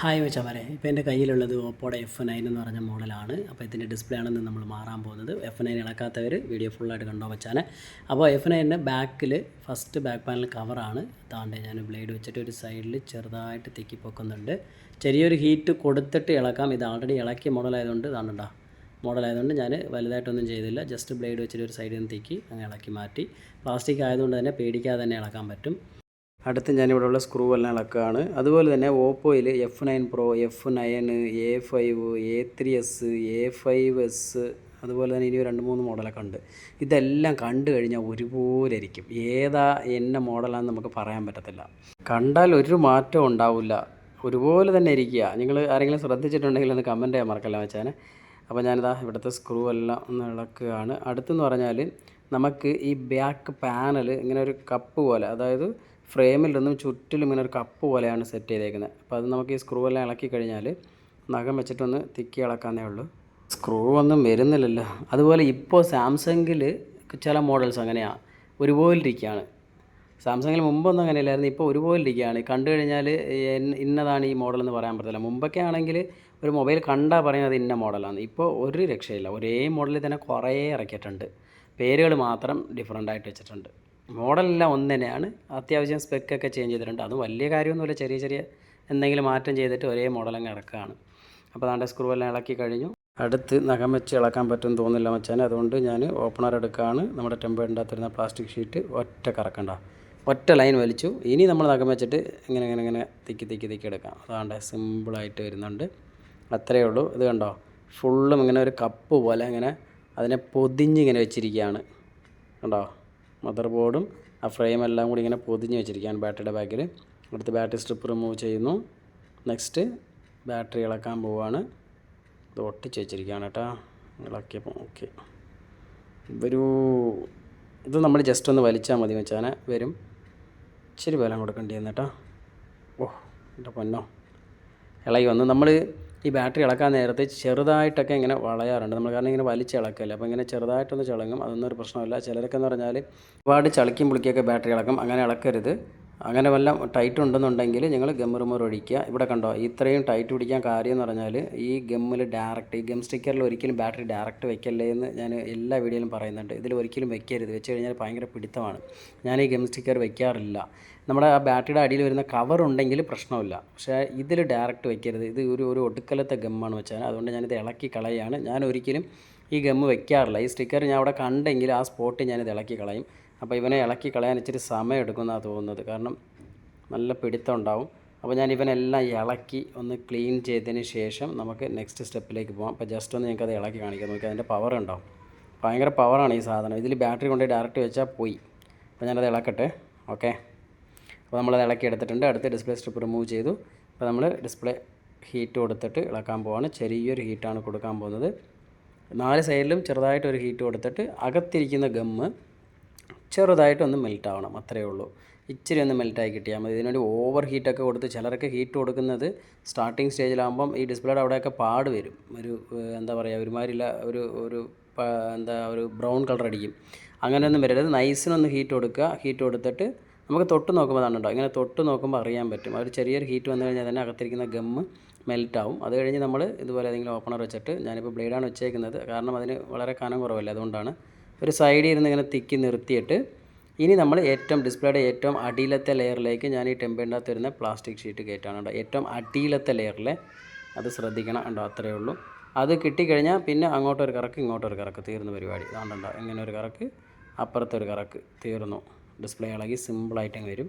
Hi വെച്ചാൽ ഇപ്പോൾ എന്റെ കയ്യിലുള്ളത് ഓപ്പോയുടെ എഫ് നയൻ എന്ന് പറഞ്ഞ മോഡലാണ്. അപ്പോൾ ഇതിന്റെ ഡിസ്പ്ലേ ആണെന്ന് നമ്മൾ മാറാൻ പോകുന്നത്. എഫ് നയൻ ഇളക്കാത്തവർ വീഡിയോ ഫുള്ളായിട്ട് കണ്ടോ വെച്ചാൽ അപ്പോൾ എഫ് നയന്റെ ബാക്കിൽ ഫസ്റ്റ് ബാക്ക് പാനൽ കവറാണ് താണ്ട് ഞാൻ ബ്ലേഡ് വെച്ചിട്ട് ഒരു സൈഡിൽ ചെറുതായിട്ട് തിക്കി പൊക്കുന്നുണ്ട് ചെറിയൊരു ഹീറ്റ് കൊടുത്തിട്ട് ഇളക്കാം. ഇത് ആൾറെഡി ഇളക്കിയ മോഡലായതുകൊണ്ട് മോഡൽ മോഡലായതുകൊണ്ട് ഞാൻ വലുതായിട്ടൊന്നും ചെയ്തില്ല. ജസ്റ്റ് ബ്ലേഡ് വെച്ചിട്ട് ഒരു സൈഡിൽ നിന്ന് തിക്കി അങ്ങനെ ഇളക്കി മാറ്റി. പ്ലാസ്റ്റിക് ആയതുകൊണ്ട് തന്നെ പേടിക്കാതെ തന്നെ ഇളക്കാൻ പറ്റും. അടുത്ത് ഞാനിവിടെ ഉള്ള സ്ക്രൂ എല്ലാം ഇളക്കുകയാണ് അതുപോലെ തന്നെ ഓപ്പോയിൽ F nine pro F nine A five A three S A five S അതുപോലെ തന്നെ ഇനി രണ്ട് മൂന്ന് മോഡലൊക്കെ ഉണ്ട്. ഇതെല്ലാം കണ്ടു കഴിഞ്ഞാൽ ഒരുപോലെ ഇരിക്കും. ഏതാ എന്ന മോഡലാന്ന് നമുക്ക് പറയാൻ പറ്റത്തില്ല. കണ്ടാൽ ഒരു മാറ്റം ഉണ്ടാവില്ല. ഒരുപോലെ തന്നെ ഇരിക്കുക. നിങ്ങൾ ആരെങ്കിലും ശ്രദ്ധിച്ചിട്ടുണ്ടെങ്കിൽ ഒന്ന് കമന്റ് ചെയ്യാൻ മറക്കല്ല വെച്ചാൽ അപ്പോൾ ഞാനിതാ ഇവിടുത്തെ സ്ക്രൂ എല്ലാം ഒന്ന് ഇളക്കുകയാണ്. അടുത്തെന്ന് പറഞ്ഞാൽ നമുക്ക് ഈ ബാക്ക് പാനൽ ഇങ്ങനെ ഒരു കപ്പ് പോലെ അതായത് ഫ്രെയിമിൽ നിന്നും ചുറ്റിലും ഇങ്ങനെ ഒരു കപ്പ് പോലെയാണ് സെറ്റ് ചെയ്തേക്കുന്നത് അപ്പോൾ അത് നമുക്ക് ഈ സ്ക്രൂ എല്ലാം ഇളക്കി കഴിഞ്ഞാൽ നഖം വെച്ചിട്ടൊന്ന് തിക്കി ഇളക്കാന്നേ ഉള്ളൂ. സ്ക്രൂ ഒന്നും വരുന്നില്ലല്ലോ. അതുപോലെ ഇപ്പോൾ സാംസങ്ങിൽ ചില മോഡൽസ് അങ്ങനെയാണ് ഒരുപോലെ ഇരിക്കുകയാണ് സാംസങ്ങിൽ മുമ്പൊന്നും അങ്ങനെയല്ലായിരുന്നു. ഇപ്പോൾ ഒരുപോലെ ഇരിക്കുകയാണ് കണ്ടു കഴിഞ്ഞാൽ ഇന്നതാണ് ഈ മോഡൽ എന്ന് പറയാൻ പറ്റത്തില്ല. മുമ്പൊക്കെ ആണെങ്കിൽ ഒരു മൊബൈൽ കണ്ടാൽ പറയുന്നത് ഇന്ന മോഡലാണ് ഇപ്പോൾ ഒരു രക്ഷയില്ല. ഒരേ മോഡലിൽ തന്നെ കുറേ ഇറക്കിയിട്ടുണ്ട്. പേരുകൾ മാത്രം ഡിഫറെന്റ് ആയിട്ട് വെച്ചിട്ടുണ്ട്. മോഡലെല്ലാം ഒന്ന് തന്നെയാണ് അത്യാവശ്യം സ്പെക്കൊക്കെ ചേഞ്ച് ചെയ്തിട്ടുണ്ട്. അതും വലിയ കാര്യമൊന്നുമില്ല. ചെറിയ ചെറിയ എന്തെങ്കിലും മാറ്റം ചെയ്തിട്ട് ഒരേ മോഡലങ്ങ് ഇറക്കുകയാണ് അപ്പോൾ അതാണ്ട് സ്ക്രൂ എല്ലാം ഇളക്കി കഴിഞ്ഞു. അടുത്ത് നഖം വെച്ച് ഇളക്കാൻ പറ്റും തോന്നില്ല മച്ചാൻ അതുകൊണ്ട് ഞാൻ ഓപ്പണർ എടുക്കുകയാണ്. നമ്മുടെ ടെമ്പറിന്റെ പ്ലാസ്റ്റിക് ഷീറ്റ് ഒറ്റ കറക്കണ്ട. ഒറ്റ ലൈൻ വലിച്ചു. ഇനി നമ്മൾ നഖം വെച്ചിട്ട് ഇങ്ങനെ ഇങ്ങനെ ഇങ്ങനെ തിക്കി തിക്കി തിക്കി എടുക്കാം. അതാണ്ട് സിമ്പിളായിട്ട് വരുന്നുണ്ട്. അത്രയേ ഉള്ളൂ. ഇത് കണ്ടോ? ഫുള്ളും ഇങ്ങനെ ഒരു കപ്പ് പോലെ ഇങ്ങനെ അതിനെ പൊതിഞ്ഞ് ഇങ്ങനെ വെച്ചിരിക്കുകയാണ്. കണ്ടോ? മദർ ബോർഡും ആ ഫ്രെയിം എല്ലാം കൂടി ഇങ്ങനെ പൊതിഞ്ഞ് വെച്ചിരിക്കുകയാണ് ബാറ്ററിയുടെ ബാക്കിൽ. അടുത്ത് ബാറ്ററി സ്ട്രിപ്പ് റിമൂവ് ചെയ്യുന്നു. നെക്സ്റ്റ് ബാറ്ററി ഇളക്കാൻ പോവുകയാണ് ഇത് ഒട്ടിച്ച് വെച്ചിരിക്കുകയാണ് കേട്ടോ. ഇളക്കിയപ്പോൾ ഓക്കെ ഒരു ഇത് നമ്മൾ ജസ്റ്റ് ഒന്ന് വലിച്ചാൽ മതി വെച്ചാൽ വരും. ഇച്ചിരി ബലം കൊടുക്കേണ്ടി വന്നു കേട്ടോ. ഓ എന്റെ പൊന്നോ. ഇളകി വന്നു. നമ്മൾ ഈ ബാറ്ററി ഇളക്കാൻ നേരത്തെ ചെറുതായിട്ടൊക്കെ ഇങ്ങനെ വളയാറുണ്ട്. നമ്മൾ കാരണം ഇങ്ങനെ വലിച്ച് ഇളക്കല്ലേ. അപ്പോൾ ഇങ്ങനെ ചെറുതായിട്ടൊന്ന് ചിളങ്ങും അതൊന്നും ഒരു പ്രശ്നമില്ല. ചിലരൊക്കെ എന്ന് പറഞ്ഞാൽ ഒരുപാട് ചളിക്കും പുളിക്കൊക്കെ ബാറ്ററി ഇളക്കും. അങ്ങനെ ഇളക്കരുത്. അങ്ങനെ വല്ല ടൈറ്റ് ഉണ്ടെന്നുണ്ടെങ്കിൽ നിങ്ങൾ ഗം റിമൂവർ ഒഴിക്കുക. ഇവിടെ കണ്ടോ ഇത്രയും ടൈറ്റ് പിടിക്കാൻ കാര്യം എന്ന് പറഞ്ഞാൽ ഈ ഗമ്മിൽ ഡയറക്റ്റ് ഈ ഗം സ്റ്റിക്കറിൽ ഒരിക്കലും ബാറ്ററി ഡയറക്റ്റ് വെക്കല്ലേ എന്ന് ഞാൻ എല്ലാ വീഡിയോയിലും പറയുന്നുണ്ട്. ഇതിൽ ഒരിക്കലും വെക്കരുത്. വെച്ച് കഴിഞ്ഞാൽ ഭയങ്കര പിടുത്തമാണ്. ഞാൻ ഈ ഗം സ്റ്റിക്കർ വെക്കാറില്ല. നമ്മുടെ ആ ബാറ്ററിയുടെ അടിയിൽ വരുന്ന കവർ ഉണ്ടെങ്കിൽ പ്രശ്നമില്ല. പക്ഷേ ഇതിൽ ഡയറക്റ്റ് വെക്കരുത്. ഇത് ഒരു ഒരു ഒടുക്കലത്തെ ഗമ്മാണ് വെച്ചാൽ. അതുകൊണ്ട് ഞാനിത് ഇളക്കി കളയാണ്. ഞാൻ ഒരിക്കലും ഈ ഗമ്മ് വെക്കാറില്ല. ഈ സ്റ്റിക്കർ ഞാൻ അവിടെ കണ്ടെങ്കിൽ ആ സ്പോട്ട് ഞാനിത് ഇളക്കി കളയും. അപ്പോൾ ഇവനെ ഇളക്കി കളയാൻ ഇച്ചിരി സമയം എടുക്കുന്നതാണ് തോന്നുന്നത്. കാരണം നല്ല പിടുത്തം ഉണ്ടാവും. അപ്പോൾ ഞാൻ ഇവനെല്ലാം ഇളക്കി ഒന്ന് ക്ലീൻ ചെയ്തതിന് ശേഷം നമുക്ക് നെക്സ്റ്റ് സ്റ്റെപ്പിലേക്ക് പോകാം. അപ്പോൾ ജസ്റ്റ് ഒന്ന് ഞങ്ങൾക്ക് അത് ഇളക്കി കാണിക്കാം. നമുക്ക് അതിന്റെ പവർ ഉണ്ടാവും. ഭയങ്കര പവറാണ് ഈ സാധനം. ഇതിൽ ബാറ്ററി കൊണ്ട് ഡയറക്റ്റ് വെച്ചാൽ പോയി. അപ്പോൾ ഞാനത് ഇളക്കട്ടെ. ഓക്കെ അപ്പോൾ നമ്മൾ ഇളക്കി എടുത്തിട്ടുണ്ട്. അടുത്ത ഡിസ്പ്ലേ സ്ട്രിപ്പ് റിമൂവ് ചെയ്തു. അപ്പോൾ നമ്മൾ ഡിസ്പ്ലേ ഹീറ്റ് കൊടുത്തിട്ട് ഇളക്കാൻ പോവാണ്. ചെറിയൊരു ഹീറ്റാണ് കൊടുക്കാൻ പോകുന്നത്. നാല് സൈഡിലും ചെറുതായിട്ടൊരു ഹീറ്റ് കൊടുത്തിട്ട് അകത്തിരിക്കുന്ന ഗമ്മ് ചെറുതായിട്ടൊന്ന് മെൽറ്റ് ആവണം. അത്രയേ ഉള്ളൂ. ഇച്ചിരി ഒന്ന് മെൽറ്റായി കിട്ടിയാൽ മതി. ഇതിനുവേണ്ടി ഓവർ ഹീറ്റൊക്കെ കൊടുത്ത് ചിലർക്ക് ഹീറ്റ് കൊടുക്കുന്നത് സ്റ്റാർട്ടിങ് സ്റ്റേജിലാകുമ്പം ഈ ഡിസ്പ്ലേയുടെ അവിടെയൊക്കെ പാട് വരും. ഒരു എന്താ പറയുക ഒരുമാതിരില്ല ഒരു ഒരു എന്താ ഒരു ബ്രൗൺ കളർ അടിക്കും. അങ്ങനെയൊന്നും വരരുത്. നൈസിനൊന്ന് ഹീറ്റ് കൊടുക്കുക. ഹീറ്റ് കൊടുത്തിട്ട് നമുക്ക് തൊട്ട് നോക്കുമ്പോൾ അതാണ് ഉണ്ടോ ഇങ്ങനെ തൊട്ട് നോക്കുമ്പോൾ അറിയാൻ പറ്റും. ഒരു ചെറിയൊരു ഹീറ്റ് വന്നു കഴിഞ്ഞാൽ തന്നെ അകത്തിരിക്കുന്ന ഗമ്മ് മെൽറ്റ് ആവും അത് കഴിഞ്ഞ് നമ്മൾ ഇതുപോലെ ഏതെങ്കിലും ഓപ്പണർ വെച്ചിട്ട് ഞാനിപ്പോൾ ബ്ലേഡാണ് വെച്ചേക്കുന്നത്. കാരണം അതിന് വളരെ കനം കുറവല്ല അതുകൊണ്ടാണ്. ഒരു സൈഡിൽ ഇരുന്ന് ഇങ്ങനെ തിക്കി നിർത്തിയിട്ട് ഇനി നമ്മൾ ഏറ്റവും ഡിസ്പ്ലേയുടെ ഏറ്റവും അടിയിലത്തെ ലെയറിലേക്ക് ഞാൻ ഈ ടെമ്പേന്റെ വരുന്ന പ്ലാസ്റ്റിക് ഷീറ്റ് കയറ്റാണ് കേട്ടോ. ഏറ്റവും അടിയിലത്തെ ലെയറിലെ അത് ശ്രദ്ധിക്കണം ഉണ്ടോ അത്രയേ ഉള്ളൂ. അത് കിട്ടിക്കഴിഞ്ഞാൽ പിന്നെ അങ്ങോട്ടൊരു കറക്ക് ഇങ്ങോട്ടൊരു കറക്ക് തീർന്ന പരിപാടി. അതുകൊണ്ടുണ്ടോ ഇങ്ങനെ ഒരു കറക്ക് അപ്പുറത്തൊരു കറക്ക് തീർന്നു. ഡിസ്പ്ലേ ഇളകി അങ്ങ് വരും.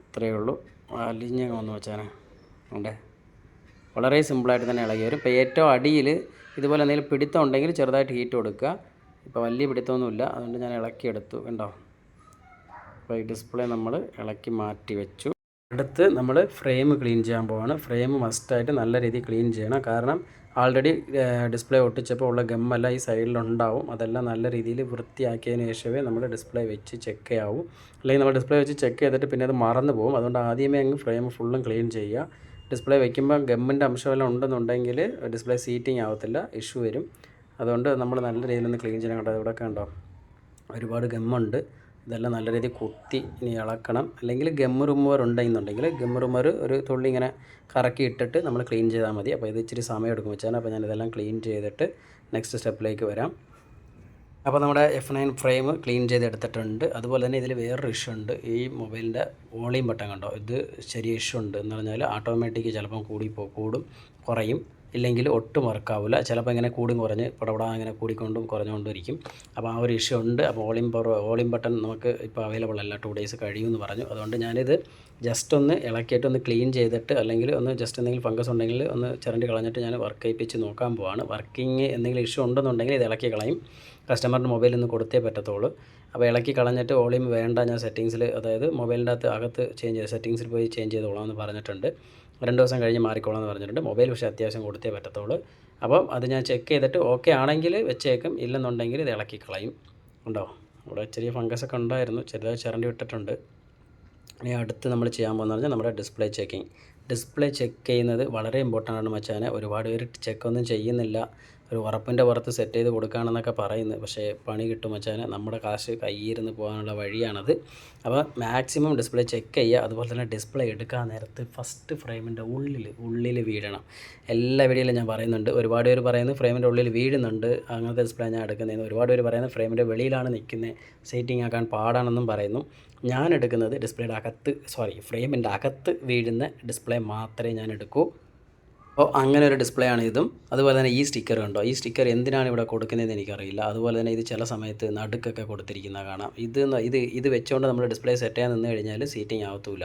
ഇത്രയേ ഉള്ളൂ. അലിഞ്ഞങ്ങ് വന്ന് വെച്ചാൽ ഉണ്ടേ വളരെ സിമ്പിളായിട്ട് തന്നെ ഇളകി വരും. ഇപ്പോൾ ഏറ്റവും അടിയിൽ ഇതുപോലെ എന്തെങ്കിലും പിടുത്തം ഉണ്ടെങ്കിൽ ചെറുതായിട്ട് ഹീറ്റ് കൊടുക്കുക. ഇപ്പോൾ വലിയ പിടുത്തമൊന്നുമില്ല. അതുകൊണ്ട് ഞാൻ ഇളക്കിയെടുത്തു കണ്ടോ? അപ്പോൾ ഈ ഡിസ്പ്ലേ നമ്മൾ ഇളക്കി മാറ്റി വെച്ചു. അടുത്ത് നമ്മൾ ഫ്രെയിം ക്ലീൻ ചെയ്യാൻ പോവാണ്. ഫ്രെയിം മസ്റ്റായിട്ട് നല്ല രീതിയിൽ ക്ലീൻ ചെയ്യണം. കാരണം ആൾറെഡി ഡിസ്പ്ലേ ഒട്ടിച്ചപ്പോൾ ഉള്ള ഗമ്മെല്ലാം ഈ സൈഡിലുണ്ടാവും അതെല്ലാം നല്ല രീതിയിൽ വൃത്തിയാക്കിയതിന് ശേഷമേ നമ്മൾ ഡിസ്പ്ലേ വെച്ച് ചെക്ക് ചെയ്യാവൂ. അല്ലെങ്കിൽ നമ്മൾ ഡിസ്പ്ലേ വെച്ച് ചെക്ക് ചെയ്തിട്ട് പിന്നെ അത് മറന്നു പോകും. അതുകൊണ്ട് ആദ്യമേ അങ്ങ് ഫ്രെയിം ഫുള്ളും ക്ലീൻ ചെയ്യുക. ഡിസ്പ്ലേ വെക്കുമ്പോൾ ഗമ്മിന്റെ അംശമെല്ലാം ഉണ്ടെന്നുണ്ടെങ്കിൽ ഡിസ്പ്ലേ സീറ്റിംഗ് ആവത്തില്ല. ഇഷ്യൂ വരും. അതുകൊണ്ട് നമ്മൾ നല്ല രീതിയിൽ ഒന്ന് ക്ലീൻ ചെയ്യണം. കേട്ടോ ഇവിടെ കണ്ടോ? ഒരുപാട് ഗമ്മുണ്ട് ഇതെല്ലാം നല്ല രീതിയിൽ കുത്തി ഇനി ഇളക്കണം. അല്ലെങ്കിൽ ഗമ്മ് റുമ്മർ ഉണ്ടെന്നുണ്ടെങ്കിൽ ഗമ്മ് റുമ്മർ ഒരു തുള്ളി ഇങ്ങനെ കറക്കി ഇട്ടിട്ട് നമ്മൾ ക്ലീൻ ചെയ്താൽ മതി. അപ്പോൾ ഇത് ഇച്ചിരി സമയം എടുക്കും വെച്ചാൽ അപ്പോൾ ഞാൻ ഇതെല്ലാം ക്ലീൻ ചെയ്തിട്ട് നെക്സ്റ്റ് സ്റ്റെപ്പിലേക്ക് വരാം. അപ്പോൾ നമ്മുടെ എഫ് നയൻ ഫ്രെയിം ക്ലീൻ ചെയ്തെടുത്തിട്ടുണ്ട് അതുപോലെ തന്നെ ഇതിൽ വേറൊരു ഇഷ്യൂ ഉണ്ട്. ഈ മൊബൈലിന്റെ വോളിയം ബട്ടൺ കണ്ടോ? ഇത് ചെറിയ ഇഷ്യൂ ഉണ്ട് എന്ന് പറഞ്ഞാൽ ഓട്ടോമാറ്റിക് ചിലപ്പം കൂടി കൂടും കുറയും. ഇല്ലെങ്കിൽ ഒട്ടും വർക്കാവില്ല ചിലപ്പോൾ ഇങ്ങനെ കൂടും കുറഞ്ഞ് പടപടാ ഇങ്ങനെ കൂടിക്കൊണ്ടും കുറഞ്ഞുകൊണ്ടും ഇരിക്കും. അപ്പോൾ ആ ഒരു ഇഷ്യൂ ഉണ്ട്. അപ്പോൾ വോളിയം പവർ ബട്ടൺ നമുക്ക് ഇപ്പോൾ അവൈലബിൾ അല്ല. ടു ഡേയ്സ് കഴിയുമെന്ന് പറഞ്ഞു. അതുകൊണ്ട് ഞാനിത് ജസ്റ്റ് ഒന്ന് ഇളക്കിയിട്ട് ഒന്ന് ക്ലീൻ ചെയ്തിട്ട് അല്ലെങ്കിൽ ഒന്ന് ജസ്റ്റ് എന്തെങ്കിലും ഫംഗസ് ഉണ്ടെങ്കിൽ ഒന്ന് ചിരണ്ടി കളഞ്ഞിട്ട് ഞാൻ വർക്ക് ചെയ്യിപ്പിച്ച് നോക്കാൻ പോവാണ്. വർക്കിംഗ് എന്തെങ്കിലും ഇഷ്യൂ ഉണ്ടെന്നുണ്ടെങ്കിൽ ഇത് ഇളക്കി കളയും. കസ്റ്റമറിന്റെ മൊബൈലിൽ നിന്ന് കൊടുത്തേ പറ്റത്തുള്ളൂ. അപ്പോൾ ഇളക്കി കളഞ്ഞിട്ട് വോളിയം വേണ്ട ഞാൻ സെറ്റിങ്സിൽ അതായത് മൊബൈലിന്റെ അകത്ത് അകത്ത് ചേഞ്ച് ചെയ്ത് സെറ്റിങ്സിൽ പോയി ചേഞ്ച് ചെയ്തോളാം എന്ന് പറഞ്ഞിട്ടുണ്ട്. രണ്ട് ദിവസം കഴിഞ്ഞ് മാറിക്കോളാം എന്ന് പറഞ്ഞിട്ടുണ്ട്. മൊബൈൽ പക്ഷേ അത്യാവശ്യം കൊടുത്തേ പറ്റത്തുള്ളൂ. അപ്പം അത് ഞാൻ ചെക്ക് ചെയ്തിട്ട് ഓക്കെ ആണെങ്കിൽ വെച്ചേക്കും. ഇല്ലെന്നുണ്ടെങ്കിൽ ഇത് ഇളക്കി കളയും. ഉണ്ടോ? ഇവിടെ ചെറിയ ഫംഗസ് ഒക്കെ ഉണ്ടായിരുന്നു. ചെറുതായി ചിരണ്ടി വിട്ടിട്ടുണ്ട്. ഇനി അടുത്ത് നമ്മൾ ചെയ്യാൻ പോകുന്നത് പറഞ്ഞാൽ നമ്മുടെ ഡിസ്പ്ലേ ചെക്കിങ്. ഡിസ്പ്ലേ ചെക്ക് ചെയ്യുന്നത് വളരെ ഇമ്പോർട്ടന്റ് ആണ് മച്ചാനെ. ഒരുപാട് പേര് ചെക്കൊന്നും ചെയ്യുന്നില്ല. ഒരു ഉറപ്പിന്റെ പുറത്ത് സെറ്റ് ചെയ്ത് കൊടുക്കുകയാണെന്നൊക്കെ പറയുന്നത് പക്ഷേ പണി കിട്ടും വെച്ചാൽ നമ്മുടെ കാശ് കയ്യിരുന്ന് പോകാനുള്ള വഴിയാണത്. അപ്പോൾ മാക്സിമം ഡിസ്പ്ലേ ചെക്ക് ചെയ്യുക. അതുപോലെ തന്നെ ഡിസ്പ്ലേ എടുക്കാൻ നേരത്ത് ഫസ്റ്റ് ഫ്രെയിമിന്റെ ഉള്ളിൽ ഉള്ളിൽ വീഴണം. എല്ലാ വീഡിയോയിലും ഞാൻ പറയുന്നുണ്ട്. ഒരുപാട് പേര് പറയുന്നത് ഫ്രെയിമിന്റെ ഉള്ളിൽ വീഴുന്നുണ്ട്. അങ്ങനത്തെ ഡിസ്പ്ലേ ഞാൻ എടുക്കുന്നതെന്ന് ഒരുപാട് പേര് പറയുന്നത് ഫ്രെയിമിന്റെ വെളിയിലാണ് നിൽക്കുന്നത് സെറ്റിംഗ് ആക്കാൻ പാടാണെന്നും പറയുന്നു. ഞാൻ എടുക്കുന്നത് ഡിസ്പ്ലേയുടെ അകത്ത് സോറി ഫ്രെയിമിന്റെ അകത്ത് വീഴുന്ന ഡിസ്പ്ലേ മാത്രമേ ഞാൻ എടുക്കൂ. അപ്പോൾ അങ്ങനെ ഒരു ഡിസ്പ്ലേ ആണ് ഇതും. അതുപോലെ തന്നെ ഈ സ്റ്റിക്കർ കണ്ടോ? ഈ സ്റ്റിക്കർ എന്തിനാണ് ഇവിടെ കൊടുക്കുന്നതെന്ന് എനിക്കറിയില്ല. അതുപോലെ തന്നെ ഇത് ചില സമയത്ത് നടുക്കൊക്കെ കൊടുത്തിരിക്കുന്ന കാണാം. ഇത് ഇത് ഇത് വെച്ചുകൊണ്ട് നമ്മൾ ഡിസ്പ്ലേ സെറ്റ് ചെയ്യാൻ നിന്ന് കഴിഞ്ഞാൽ സീറ്റിംഗ് ആവത്തൂല.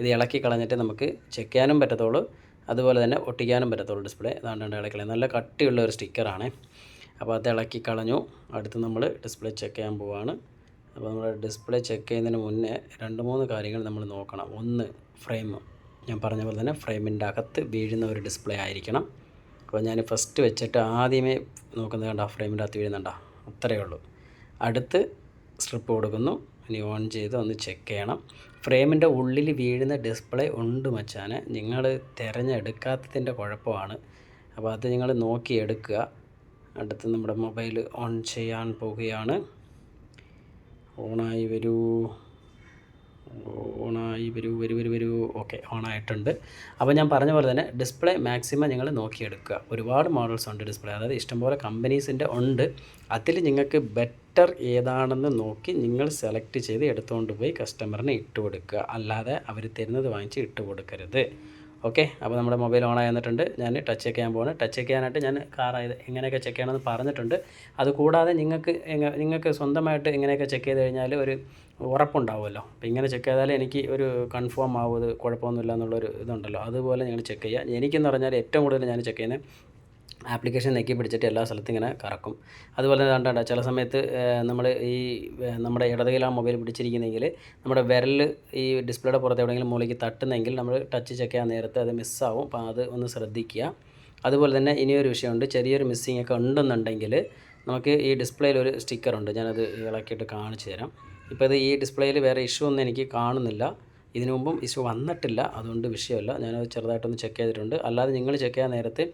ഇത് ഇളക്കി കളഞ്ഞിട്ട് നമുക്ക് ചെക്ക് ചെയ്യാനും പറ്റത്തുള്ളൂ. അതുപോലെ തന്നെ ഒട്ടിക്കാനും പറ്റത്തുള്ളൂ ഡിസ്പ്ലേ അതാണ്ട് ഇളക്കി നല്ല കട്ടിയുള്ള ഒരു സ്റ്റിക്കറാണ് അപ്പോൾ അത് ഇളക്കി കളഞ്ഞു. അടുത്ത് നമ്മൾ ഡിസ്പ്ലേ ചെക്ക് ചെയ്യാൻ പോവാണ്. അപ്പോൾ നമ്മൾ ഡിസ്പ്ലേ ചെക്ക് ചെയ്യുന്നതിന് മുന്നേ രണ്ട് മൂന്ന് കാര്യങ്ങൾ നമ്മൾ നോക്കണം. ഒന്ന് ഫ്രെയിം ഞാൻ പറഞ്ഞ പോലെ തന്നെ ഫ്രെയിമിന്റെ അകത്ത് വീഴുന്ന ഒരു ഡിസ്പ്ലേ ആയിരിക്കണം. അപ്പോൾ ഞാൻ ഫസ്റ്റ് വെച്ചിട്ട് ആദ്യമേ നോക്കുന്നത് കണ്ട ഫ്രെയിമിന്റെ അകത്ത് വീഴുന്നുണ്ട? അത്രയേ ഉള്ളൂ. അടുത്ത് സ്ട്രിപ്പ് കൊടുക്കുന്നു. ഇനി ഓൺ ചെയ്ത് ഒന്ന് ചെക്ക് ചെയ്യണം. ഫ്രെയിമിന്റെ ഉള്ളിൽ വീഴുന്ന ഡിസ്പ്ലേ ഉണ്ട് മച്ചാന്. നിങ്ങൾ തിരഞ്ഞെടുക്കാത്തതിന്റെ കുഴപ്പമാണ്. അപ്പോൾ അത് നിങ്ങൾ നോക്കി എടുക്കുക അടുത്ത് നമ്മുടെ മൊബൈൽ ഓൺ ചെയ്യാൻ പോവുകയാണ്. ഓണായി വരൂ. ഓണായി വരൂ വരൂ വരൂ വരൂ ഓക്കെ ഓണായിട്ടുണ്ട്. അപ്പോൾ ഞാൻ പറഞ്ഞ പോലെ തന്നെ ഡിസ്പ്ലേ മാക്സിമം നിങ്ങൾ നോക്കിയെടുക്കുക. ഒരുപാട് മോഡൽസ് ഉണ്ട് ഡിസ്പ്ലേ. അതായത് ഇഷ്ടംപോലെ കമ്പനീസിന്റെ ഉണ്ട്. അതിൽ നിങ്ങൾക്ക് ബെറ്റർ ഏതാണെന്ന് നോക്കി നിങ്ങൾ സെലക്ട് ചെയ്ത് എടുത്തുകൊണ്ട് പോയി കസ്റ്റമറിന് ഇട്ട് കൊടുക്കുക. അല്ലാതെ അവർ തരുന്നത് വാങ്ങിച്ച് ഇട്ട് കൊടുക്കരുത്. ഓക്കെ അപ്പോൾ നമ്മുടെ മൊബൈൽ ഓൺ ആയി വന്നിട്ടുണ്ട് ഞാൻ ടച്ച് ചെക്ക് ചെയ്യാൻ പോകുന്നത് ടച്ച് ചെയ്യാനായിട്ട് ഞാൻ കാർ ആയത് എങ്ങനെയൊക്കെ ചെക്ക് ചെയ്യണമെന്ന് പറഞ്ഞിട്ടുണ്ട്. അതുകൂടാതെ നിങ്ങൾക്ക് നിങ്ങൾക്ക് സ്വന്തമായിട്ട് ഇങ്ങനെയൊക്കെ ചെക്ക് ചെയ്ത് കഴിഞ്ഞാൽ ഒരു ഉറപ്പുണ്ടാവുമല്ലോ. അപ്പോൾ ഇങ്ങനെ ചെക്ക് ചെയ്താൽ എനിക്ക് ഒരു കൺഫേം ആവും ഇത് കുഴപ്പമൊന്നുമില്ല എന്നുള്ളൊരു ഇതുണ്ടല്ലോ. അതുപോലെ നിങ്ങൾ ചെക്ക് ചെയ്യുക. എനിക്കെന്ന് പറഞ്ഞാൽ ഏറ്റവും കൂടുതൽ ഞാൻ ചെക്ക് ചെയ്യുന്നത് ആപ്ലിക്കേഷൻ നെക്കി പിടിച്ചിട്ട് എല്ലാ സ്ഥലത്തും ഇങ്ങനെ കറക്കും. അതുപോലെ തന്നെ കണ്ടാ ചില സമയത്ത് നമ്മൾ ഈ നമ്മുടെ ഇടതുകൈയിലാണ് മൊബൈൽ പിടിച്ചിരിക്കുന്നതെങ്കിൽ നമ്മുടെ വിരൽ ഈ ഡിസ്പ്ലേയുടെ പുറത്ത് എവിടെയെങ്കിലും മുകളിൽ തട്ടുന്നെങ്കിൽ നമ്മൾ ടച്ച് ചെക്ക് ചെയ്യാൻ നേരത്തെ അത് മിസ്സാവും അപ്പോൾ അത് ഒന്ന് ശ്രദ്ധിക്കുക. അതുപോലെ തന്നെ ഇനിയൊരു വിഷയമുണ്ട്. ചെറിയൊരു മിസ്സിങ് ഒക്കെ ഉണ്ടെന്നുണ്ടെങ്കിൽ നമുക്ക് ഈ ഡിസ്പ്ലേയിൽ ഒരു സ്റ്റിക്കറുണ്ട് ഞാനത് ഇളക്കിയിട്ട് കാണിച്ചു തരാം. ഇപ്പോൾ ഇത് ഈ ഡിസ്പ്ലേയിൽ വേറെ ഇഷ്യൂ ഒന്നും എനിക്ക് കാണുന്നില്ല. ഇതിനു മുമ്പും ഇഷ്യൂ വന്നിട്ടില്ല. അതുകൊണ്ട് വിഷയമല്ല. ഞാനത് ചെറുതായിട്ടൊന്ന് ചെക്ക് ചെയ്തിട്ടുണ്ട്. അല്ലാതെ നിങ്ങൾ ചെക്ക് ചെയ്യാൻ നേരത്ത്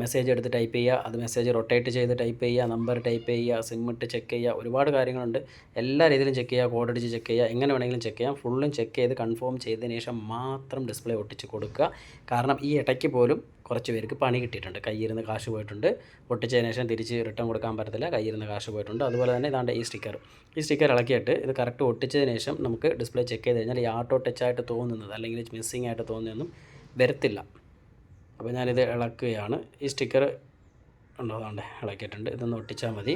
മെസ്സേജ് എടുത്ത് ടൈപ്പ് ചെയ്യുക അത് മെസ്സേജ് റൊട്ടേറ്റ് ചെയ്ത് ടൈപ്പ് ചെയ്യുക നമ്പർ ടൈപ്പ് ചെയ്യുക സിം ഇട്ട് ചെക്ക് ചെയ്യുക ഒരുപാട് കാര്യങ്ങളുണ്ട്. എല്ലാ രീതിയിലും ചെക്ക് ചെയ്യുക കോഡ് അടിച്ച് ചെക്ക് ചെയ്യുക എങ്ങനെ വേണമെങ്കിലും ചെക്ക് ചെയ്യാം. ഫുള്ളും ചെക്ക് ചെയ്ത് കൺഫേം ചെയ്തതിന് ശേഷം മാത്രം ഡിസ്പ്ലേ ഒട്ടിച്ച് കൊടുക്കുക. കാരണം ഈ ഇടയ്ക്ക് പോലും കുറച്ച് പേർക്ക് പണി കിട്ടിയിട്ടുണ്ട്. കയ്യിരുന്ന് കാശ് പോയിട്ടുണ്ട്. ഒട്ടിച്ചതിന് ശേഷം തിരിച്ച് റിട്ടേൺ കൊടുക്കാൻ പറ്റത്തില്ല. കയ്യിരുന്ന് കാശ് പോയിട്ടുണ്ട്. അതുപോലെ തന്നെ ഇതാണ്ട് ഈ സ്റ്റിക്കർ ഈ സ്റ്റിക്കർ ഇളക്കിയിട്ട് ഇത് കറക്റ്റ് ഒട്ടിച്ചതിന് ശേഷം നമുക്ക് ഡിസ്പ്ലേ ചെക്ക് ചെയ്ത് കഴിഞ്ഞാൽ ഈ ആട്ടോ ടച്ചായിട്ട് തോന്നുന്നത് അല്ലെങ്കിൽ മിസ്സിംഗ് ആയിട്ട് തോന്നുന്നതൊന്നും വരത്തില്ല. അപ്പോൾ ഞാനിത് ഇളക്കുകയാണ്. ഈ സ്റ്റിക്കർ ഉണ്ടോ? ഇളക്കിയിട്ടുണ്ട്. ഇതൊന്ന് ഒട്ടിച്ചാൽ മതി.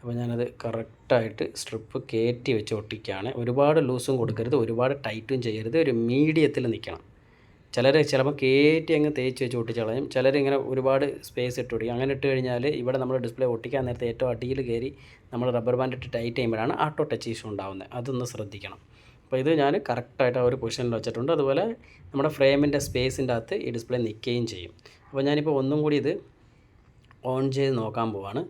അപ്പോൾ ഞാനത് കറക്റ്റായിട്ട് സ്ട്രിപ്പ് കയറ്റി വെച്ച് ഒട്ടിക്കുകയാണ്. ഒരുപാട് ലൂസും കൊടുക്കരുത്. ഒരുപാട് ടൈറ്റും ചെയ്യരുത്. ഒരു മീഡിയത്തിൽ നിൽക്കണം. ചിലർ ചിലപ്പോൾ കയറ്റി അങ്ങ് തേച്ച് വെച്ച് ഒട്ടിച്ച് കളയും. ചിലർ ഇങ്ങനെ ഒരുപാട് സ്പേസ് ഇട്ട് ഒടിക്കും അങ്ങനെ ഇട്ട് കഴിഞ്ഞാൽ ഇവിടെ നമ്മൾ ഡിസ്പ്ലേ ഒട്ടിക്കാൻ നേരത്തെ ഏറ്റവും അടിയിൽ കയറി നമ്മൾ റബ്ബർ ബാൻഡ് ഇട്ട് ടൈറ്റ് ചെയ്യുമ്പോഴാണ് ആട്ടോ ടച്ച് ഇഷ്യൂ ഉണ്ടാകുന്നത് അതൊന്ന് ശ്രദ്ധിക്കണം. അപ്പോൾ ഇത് ഞാൻ കറക്റ്റായിട്ട് ആ ഒരു പൊസിഷനിൽ വെച്ചിട്ടുണ്ട്. അതുപോലെ നമ്മുടെ ഫ്രെയിമിന്റെ സ്പേസിന്റെ അകത്ത് ഈ ഡിസ്പ്ലേ നിൽക്കുകയും ചെയ്യും. അപ്പോൾ ഞാനിപ്പോൾ ഒന്നും കൂടി ഇത് ഓൺ ചെയ്ത് നോക്കാൻ പോവാണ്.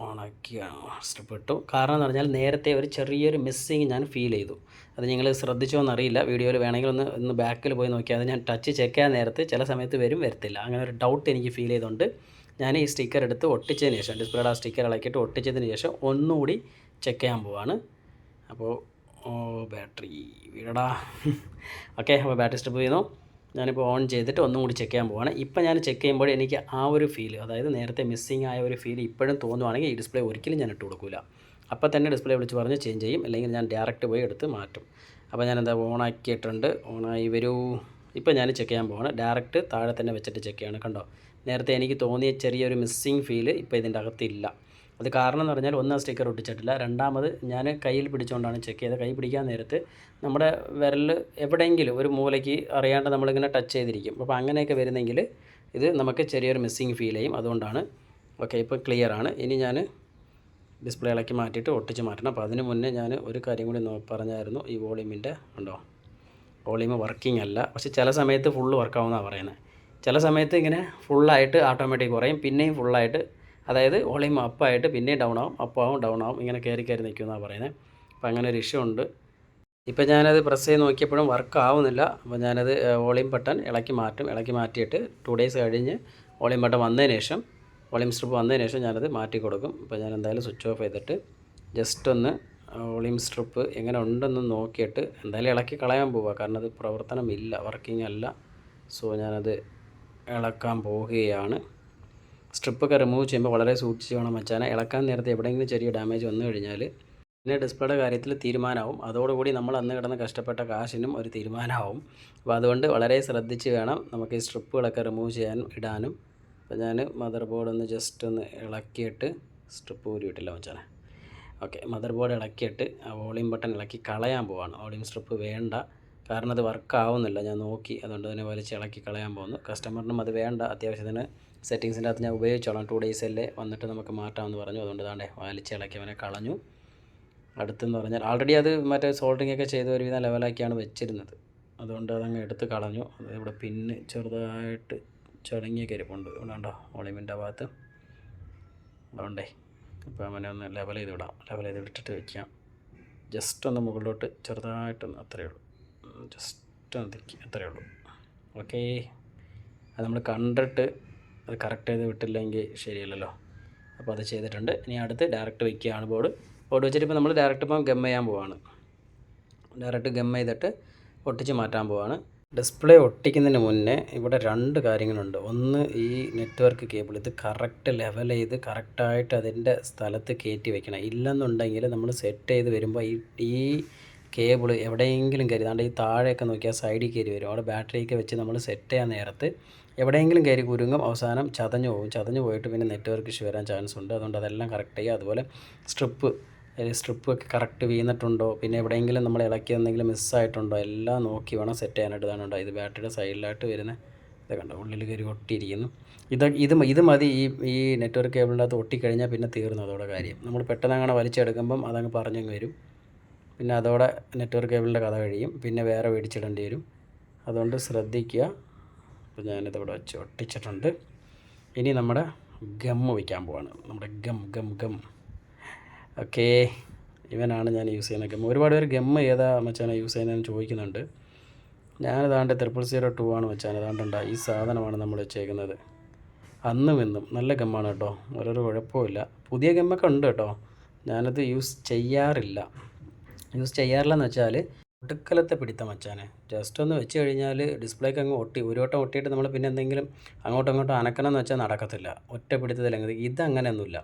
ഓണാക്കിയാണ്. സ്റ്റെപ്പ് ഇട്ടു. കാരണം എന്ന് പറഞ്ഞാൽ നേരത്തെ ഒരു ചെറിയൊരു മിസ്സിങ് ഞാൻ ഫീൽ ചെയ്തു. അത് നിങ്ങൾ ശ്രദ്ധിച്ചോ എന്നറിയില്ല. വീഡിയോയിൽ വേണമെങ്കിൽ ഒന്ന് ഒന്ന് ബാക്കിൽ പോയി നോക്കിയാൽ ഞാൻ ടച്ച് ചെക്ക് ചെയ്യാൻ നേരത്ത് ചില സമയത്ത് വരും വരത്തില്ല. അങ്ങനെ ഒരു ഡൗട്ട് എനിക്ക് ഫീൽ ചെയ്തുകൊണ്ട് ഞാൻ ഈ സ്റ്റിക്കർ എടുത്ത് ഒട്ടിച്ചതിന് ശേഷം ഡിസ്പ്ലേയുടെ ആ സ്റ്റിക്കർ ഇളക്കിയിട്ട് ഒട്ടിച്ചതിന് ശേഷം ഒന്നുകൂടി ചെക്ക് ചെയ്യാൻ പോവാണ്. അപ്പോൾ ഓ ബാറ്ററി വീടാ ഓക്കെ അപ്പോൾ ബാറ്ററി സ്റ്റെപ്പ് ചെയ്യുന്നു ഞാനിപ്പോൾ ഓൺ ചെയ്തിട്ട് ഒന്നും കൂടി ചെക്ക് ചെയ്യാൻ പോവാണ്. ഇപ്പം ഞാൻ ചെക്ക് ചെയ്യുമ്പോൾ എനിക്ക് ആ ഒരു ഫീൽ അതായത് നേരത്തെ മിസ്സിങ് ആയ ഒരു ഫീൽ ഇപ്പോഴും തോന്നുവാണെങ്കിൽ ഈ ഡിസ്പ്ലേ ഒരിക്കലും ഞാൻ ഇട്ട് കൊടുക്കില്ല അപ്പോൾ തന്നെ ഡിസ്പ്ലേ വിളിച്ച് പറഞ്ഞ് ചേഞ്ച് ചെയ്യും. അല്ലെങ്കിൽ ഞാൻ ഡയറക്റ്റ് പോയി എടുത്ത് മാറ്റും. അപ്പോൾ ഞാൻ എന്താ ഓൺ ഓണാക്കിയിട്ടുണ്ട് ഓണായി വരൂ. ഇപ്പോൾ ഞാൻ ചെക്ക് ചെയ്യാൻ പോവാണ്. ഡയറക്റ്റ് താഴെ തന്നെ വെച്ചിട്ട് ചെക്ക് ചെയ്യണം. കണ്ടോ? നേരത്തെ എനിക്ക് തോന്നിയ ചെറിയൊരു മിസ്സിങ് ഫീൽ ഇപ്പോൾ ഇതിന്റെ അകത്തില്ല. അത് കാരണം എന്ന് പറഞ്ഞാൽ ഒന്ന് സ്റ്റിക്കർ ഒട്ടിച്ചിട്ടില്ല. രണ്ടാമത് ഞാൻ കയ്യിൽ പിടിച്ചുകൊണ്ടാണ് ചെക്ക് ചെയ്തത്. കൈ പിടിക്കാൻ നേരത്ത് നമ്മുടെ വിരൽ എവിടെയെങ്കിലും ഒരു മൂലയ്ക്ക് അറിയാണ്ട് നമ്മളിങ്ങനെ ടച്ച് ചെയ്തിരിക്കും. അപ്പോൾ അങ്ങനെയൊക്കെ വരുന്നെങ്കിൽ ഇത് നമുക്ക് ചെറിയൊരു മിസ്സിങ് ഫീൽ ചെയ്യും. അതുകൊണ്ടാണ്. ഓക്കെ ഇപ്പോൾ ക്ലിയർ ആണ്. ഇനി ഞാൻ ഡിസ്പ്ലേ ഇളക്കി മാറ്റിയിട്ട് ഒട്ടിച്ച് മാറ്റണം. അപ്പോൾ അതിന് മുന്നേ ഞാൻ ഒരു കാര്യം കൂടി പറഞ്ഞായിരുന്നു. ഈ വോളിയൂമിന്റെ ഉണ്ടോ? വോളിയം വർക്കിംഗ് അല്ല. പക്ഷേ ചില സമയത്ത് ഫുള്ള് വർക്കാവുമെന്നാണ് പറയുന്നത്. ചില സമയത്ത് ഇങ്ങനെ ഫുള്ളായിട്ട് ഓട്ടോമാറ്റിക് കുറയും. പിന്നെയും ഫുള്ളായിട്ട് അതായത് വോളിയം അപ്പായിട്ട് പിന്നെയും ഡൗൺ ആവും അപ്പാവും ഡൗൺ ആവും ഇങ്ങനെ കയറി കയറി നിൽക്കുമെന്നാണ് പറയുന്നത് അപ്പോൾ അങ്ങനെ ഒരു ഇഷ്യൂ ഉണ്ട്. ഇപ്പം ഞാനത് പ്രസ് ചെയ്ത് നോക്കിയപ്പോഴും വർക്ക് ആവുന്നില്ല. അപ്പോൾ ഞാനത് വോളിയം ബട്ടൺ ഇളക്കി മാറ്റും. ഇളക്കി മാറ്റിയിട്ട് ടു ഡേയ്സ് കഴിഞ്ഞ് വോളിയം ബട്ടൺ വന്നതിന് ശേഷം വോളിയം സ്ട്രിപ്പ് വന്നതിന് ശേഷം ഞാനത് മാറ്റി കൊടുക്കും. അപ്പോൾ ഞാൻ എന്തായാലും സ്വിച്ച് ഓഫ് ചെയ്തിട്ട് ജസ്റ്റ് ഒന്ന് വോളിയം സ്ട്രിപ്പ് എങ്ങനെ ഉണ്ടെന്ന് നോക്കിയിട്ട് എന്തായാലും ഇളക്കി കളയാൻ പോവുക കാരണം അത് പ്രവർത്തനമില്ല വർക്കിംഗ് അല്ല. സോ ഞാനത് ഇളക്കാൻ പോവുകയാണ്. സ്ട്രിപ്പൊക്കെ റിമൂവ് ചെയ്യുമ്പോൾ വളരെ സൂക്ഷിച്ച് വേണം മച്ചാനെ. ഇളക്കാൻ നേരത്തെ എവിടെയെങ്കിലും ചെറിയ ഡാമേജ് വന്നു കഴിഞ്ഞാൽ പിന്നെ ഡിസ്പ്ലേയുടെ കാര്യത്തിൽ തീരുമാനമാവും അതോടുകൂടി നമ്മൾ അന്ന് കിടന്ന് കഷ്ടപ്പെട്ട കാശിനും ഒരു തീരുമാനമാവും അപ്പോൾ അതുകൊണ്ട് വളരെ ശ്രദ്ധിച്ച് വേണം നമുക്ക് ഈ സ്ട്രിപ്പുകളൊക്കെ റിമൂവ് ചെയ്യാനും ഇടാനും. അപ്പോൾ ഞാൻ മദർ ബോർഡ് ഒന്ന് ജസ്റ്റ് ഒന്ന് ഇളക്കിയിട്ട് സ്ട്രിപ്പ് ഊരിയിട്ടില്ല മച്ചാനെ. ഓക്കെ മദർ ബോർഡ് ഇളക്കിയിട്ട് ആ വോളിയം ബട്ടൺ ഇളക്കി കളയാൻ പോവാണ്. വോളിയം സ്ട്രിപ്പ് വേണ്ട. കാരണം അത് വർക്ക് ആവുന്നില്ല. ഞാൻ നോക്കി അതുകൊണ്ട് തന്നെ വലിച്ച് ഇളക്കി കളയാൻ പോകുന്നു. കസ്റ്റമറിനും അത് വേണ്ട. അത്യാവശ്യത്തിന് സെറ്റിങ്സിന്റെ അകത്ത് ഞാൻ ഉപയോഗിച്ചോളാം. ടു ഡേയ്സ് അല്ലേ? വന്നിട്ട് നമുക്ക് മാറ്റാമെന്ന് പറഞ്ഞു. അതുകൊണ്ട് താണ്ടേ വലിച്ച് ഇളക്കി അവനെ കളഞ്ഞു. അടുത്തെന്ന് പറഞ്ഞാൽ ആൾറെഡി അത് മറ്റേ സോൾട്ടിംഗ് ഒക്കെ ചെയ്ത് ഒരുവിധം ലെവലാക്കിയാണ് വെച്ചിരുന്നത്. അതുകൊണ്ട് അതങ്ങ് എടുത്ത് കളഞ്ഞു. അത് ഇവിടെ പിന്ന് ചെറുതായിട്ട് ചടങ്ങിയൊക്കെ കരിപ്പുണ്ട്. അതുകൊണ്ടോ ഉണ്ടോ ഒളിമിന്റെ ഭാഗത്ത്. അതുകൊണ്ടേ അപ്പോൾ അവനെ ഒന്ന് ലെവൽ ചെയ്ത് വിടാം. ലെവൽ ചെയ്ത് വിട്ടിട്ട് വെക്കാം. ജസ്റ്റ് ഒന്ന് മുകളിലോട്ട് ചെറുതായിട്ടൊന്ന് അത്രയേ ഉള്ളൂ. ജസ്റ്റ് ഒന്ന് തിക്കി അത്രയേ ഉള്ളൂ. ഓക്കേ അത് നമ്മൾ കണ്ടിട്ട് അത് കറക്റ്റ് ചെയ്ത് വിട്ടില്ലെങ്കിൽ ശരിയല്ലല്ലോ. അപ്പോൾ അത് ചെയ്തിട്ടുണ്ട്. ഇനി അടുത്ത് ഡയറക്റ്റ് വയ്ക്കുകയാണ് ബോർഡ് ബോർഡ് വെച്ചിട്ട് ഇപ്പോൾ നമ്മൾ ഡയറക്റ്റ് ഇപ്പം ഗം ചെയ്യാൻ പോവാണ്. ഡയറക്റ്റ് ഗം ചെയ്തിട്ട് ഒട്ടിച്ച് മാറ്റാൻ പോവാണ്. ഡിസ്പ്ലേ ഒട്ടിക്കുന്നതിന് മുന്നേ ഇവിടെ രണ്ട് കാര്യങ്ങളുണ്ട്. ഒന്ന് ഈ നെറ്റ്വർക്ക് കേബിൾ ഇത് കറക്റ്റ് ലെവൽ ചെയ്ത് കറക്റ്റായിട്ട് അതിന്റെ സ്ഥലത്ത് കയറ്റി വെക്കണം. ഇല്ലെന്നുണ്ടെങ്കിൽ നമ്മൾ സെറ്റ് ചെയ്ത് വരുമ്പോൾ ഈ ഈ കേബിൾ എവിടെയെങ്കിലും കയറി അതാണ്ട് ഈ താഴെയൊക്കെ നോക്കിയാൽ സൈഡിൽ കയറി വരും. അവിടെ ബാറ്ററിയൊക്കെ വെച്ച് നമ്മൾ സെറ്റ് ചെയ്യാൻ നേരത്ത് എവിടെയെങ്കിലും കയറി കുരുങ്ങും അവസാനം ചതഞ്ഞു പോകും. ചതഞ്ഞു പോയിട്ട് പിന്നെ നെറ്റ്വർക്ക് ഇഷ്യൂ വരാൻ ചാൻസ് ഉണ്ട്. അതുകൊണ്ട് അതെല്ലാം കറക്റ്റ് ചെയ്യുക. അതുപോലെ സ്ട്രിപ്പ് സ്ട്രിപ്പ് ഒക്കെ കറക്റ്റ് വീണിട്ടുണ്ടോ പിന്നെ എവിടെയെങ്കിലും നമ്മൾ ഇളക്കി എന്തെങ്കിലും മിസ്സായിട്ടുണ്ടോ എല്ലാം നോക്കി വേണം സെറ്റ് ചെയ്യാനായിട്ട്. ഇതാണുണ്ടോ ഇത് ബാറ്ററിയുടെ സൈഡിലായിട്ട് വരുന്ന ഇത് കണ്ടോ ഉള്ളിൽ കയറി ഒട്ടിയിരിക്കുന്നു. ഇത് ഇത് ഇത് മതി ഈ ഈ നെറ്റ്വർക്ക് കേബിളിന്റെ അകത്ത് ഒട്ടിക്കഴിഞ്ഞാൽ പിന്നെ തീർന്നു അതോടെ കാര്യം. നമ്മൾ പെട്ടെന്ന് അങ്ങനെ വലിച്ചെടുക്കുമ്പം അതങ്ങ് പറഞ്ഞങ്ങ് വരും. പിന്നെ അതോടെ നെറ്റ്വർക്ക് കേബിളിന്റെ കഥ കഴിയും. പിന്നെ വേറെ മേടിച്ചിടേണ്ടി വരും. അതുകൊണ്ട് ശ്രദ്ധിക്കുക. അപ്പോൾ ഞാനിത് ഇവിടെ വെച്ച് ഒട്ടിച്ചിട്ടുണ്ട്. ഇനി നമ്മുടെ ഗം വയ്ക്കാൻ പോവാണ്. നമ്മുടെ ഗം ഗം ഗം. ഓക്കേ. ഇവനാണ് ഞാൻ യൂസ് ചെയ്യുന്ന ഗം. ഒരുപാട് പേര് ഗം ഏതാ മച്ചാനെ യൂസ് ചെയ്യുന്നതെന്ന് ചോദിക്കുന്നുണ്ട്. ഞാനിതാണ്ട് ത്രിപ്പിൾ സീറോ ടു ആണ് വെച്ചാൽ അതാണ്ടുണ്ട ഈ സാധനമാണ് നമ്മൾ വെച്ചേക്കുന്നത്. അന്നും ഇന്നും നല്ല ഗമ്മാണ് കേട്ടോ. ഓരോരോ കുഴപ്പമില്ല പുതിയ ഗമ്മൊക്കെ ഉണ്ട് കേട്ടോ. ഞാനത് യൂസ് ചെയ്യാറില്ല. യൂസ് ചെയ്യാറില്ലെന്ന് വെച്ചാൽ ഒടുക്കലത്തെ പിടിത്തം മച്ചാനെ. ജസ്റ്റ് ഒന്ന് വെച്ച് കഴിഞ്ഞാൽ ഡിസ്പ്ലേക്ക് അങ്ങ് ഒട്ടി. ഒരു വട്ടം ഒട്ടിയിട്ട് നമ്മൾ പിന്നെ എന്തെങ്കിലും അങ്ങോട്ടും ഇങ്ങോട്ടും അനക്കണം എന്ന് വെച്ചാൽ നടക്കത്തില്ല. ഒറ്റ പിടുത്തത്തിൽ അങ്ങ് ഇതങ്ങനെയൊന്നുമില്ല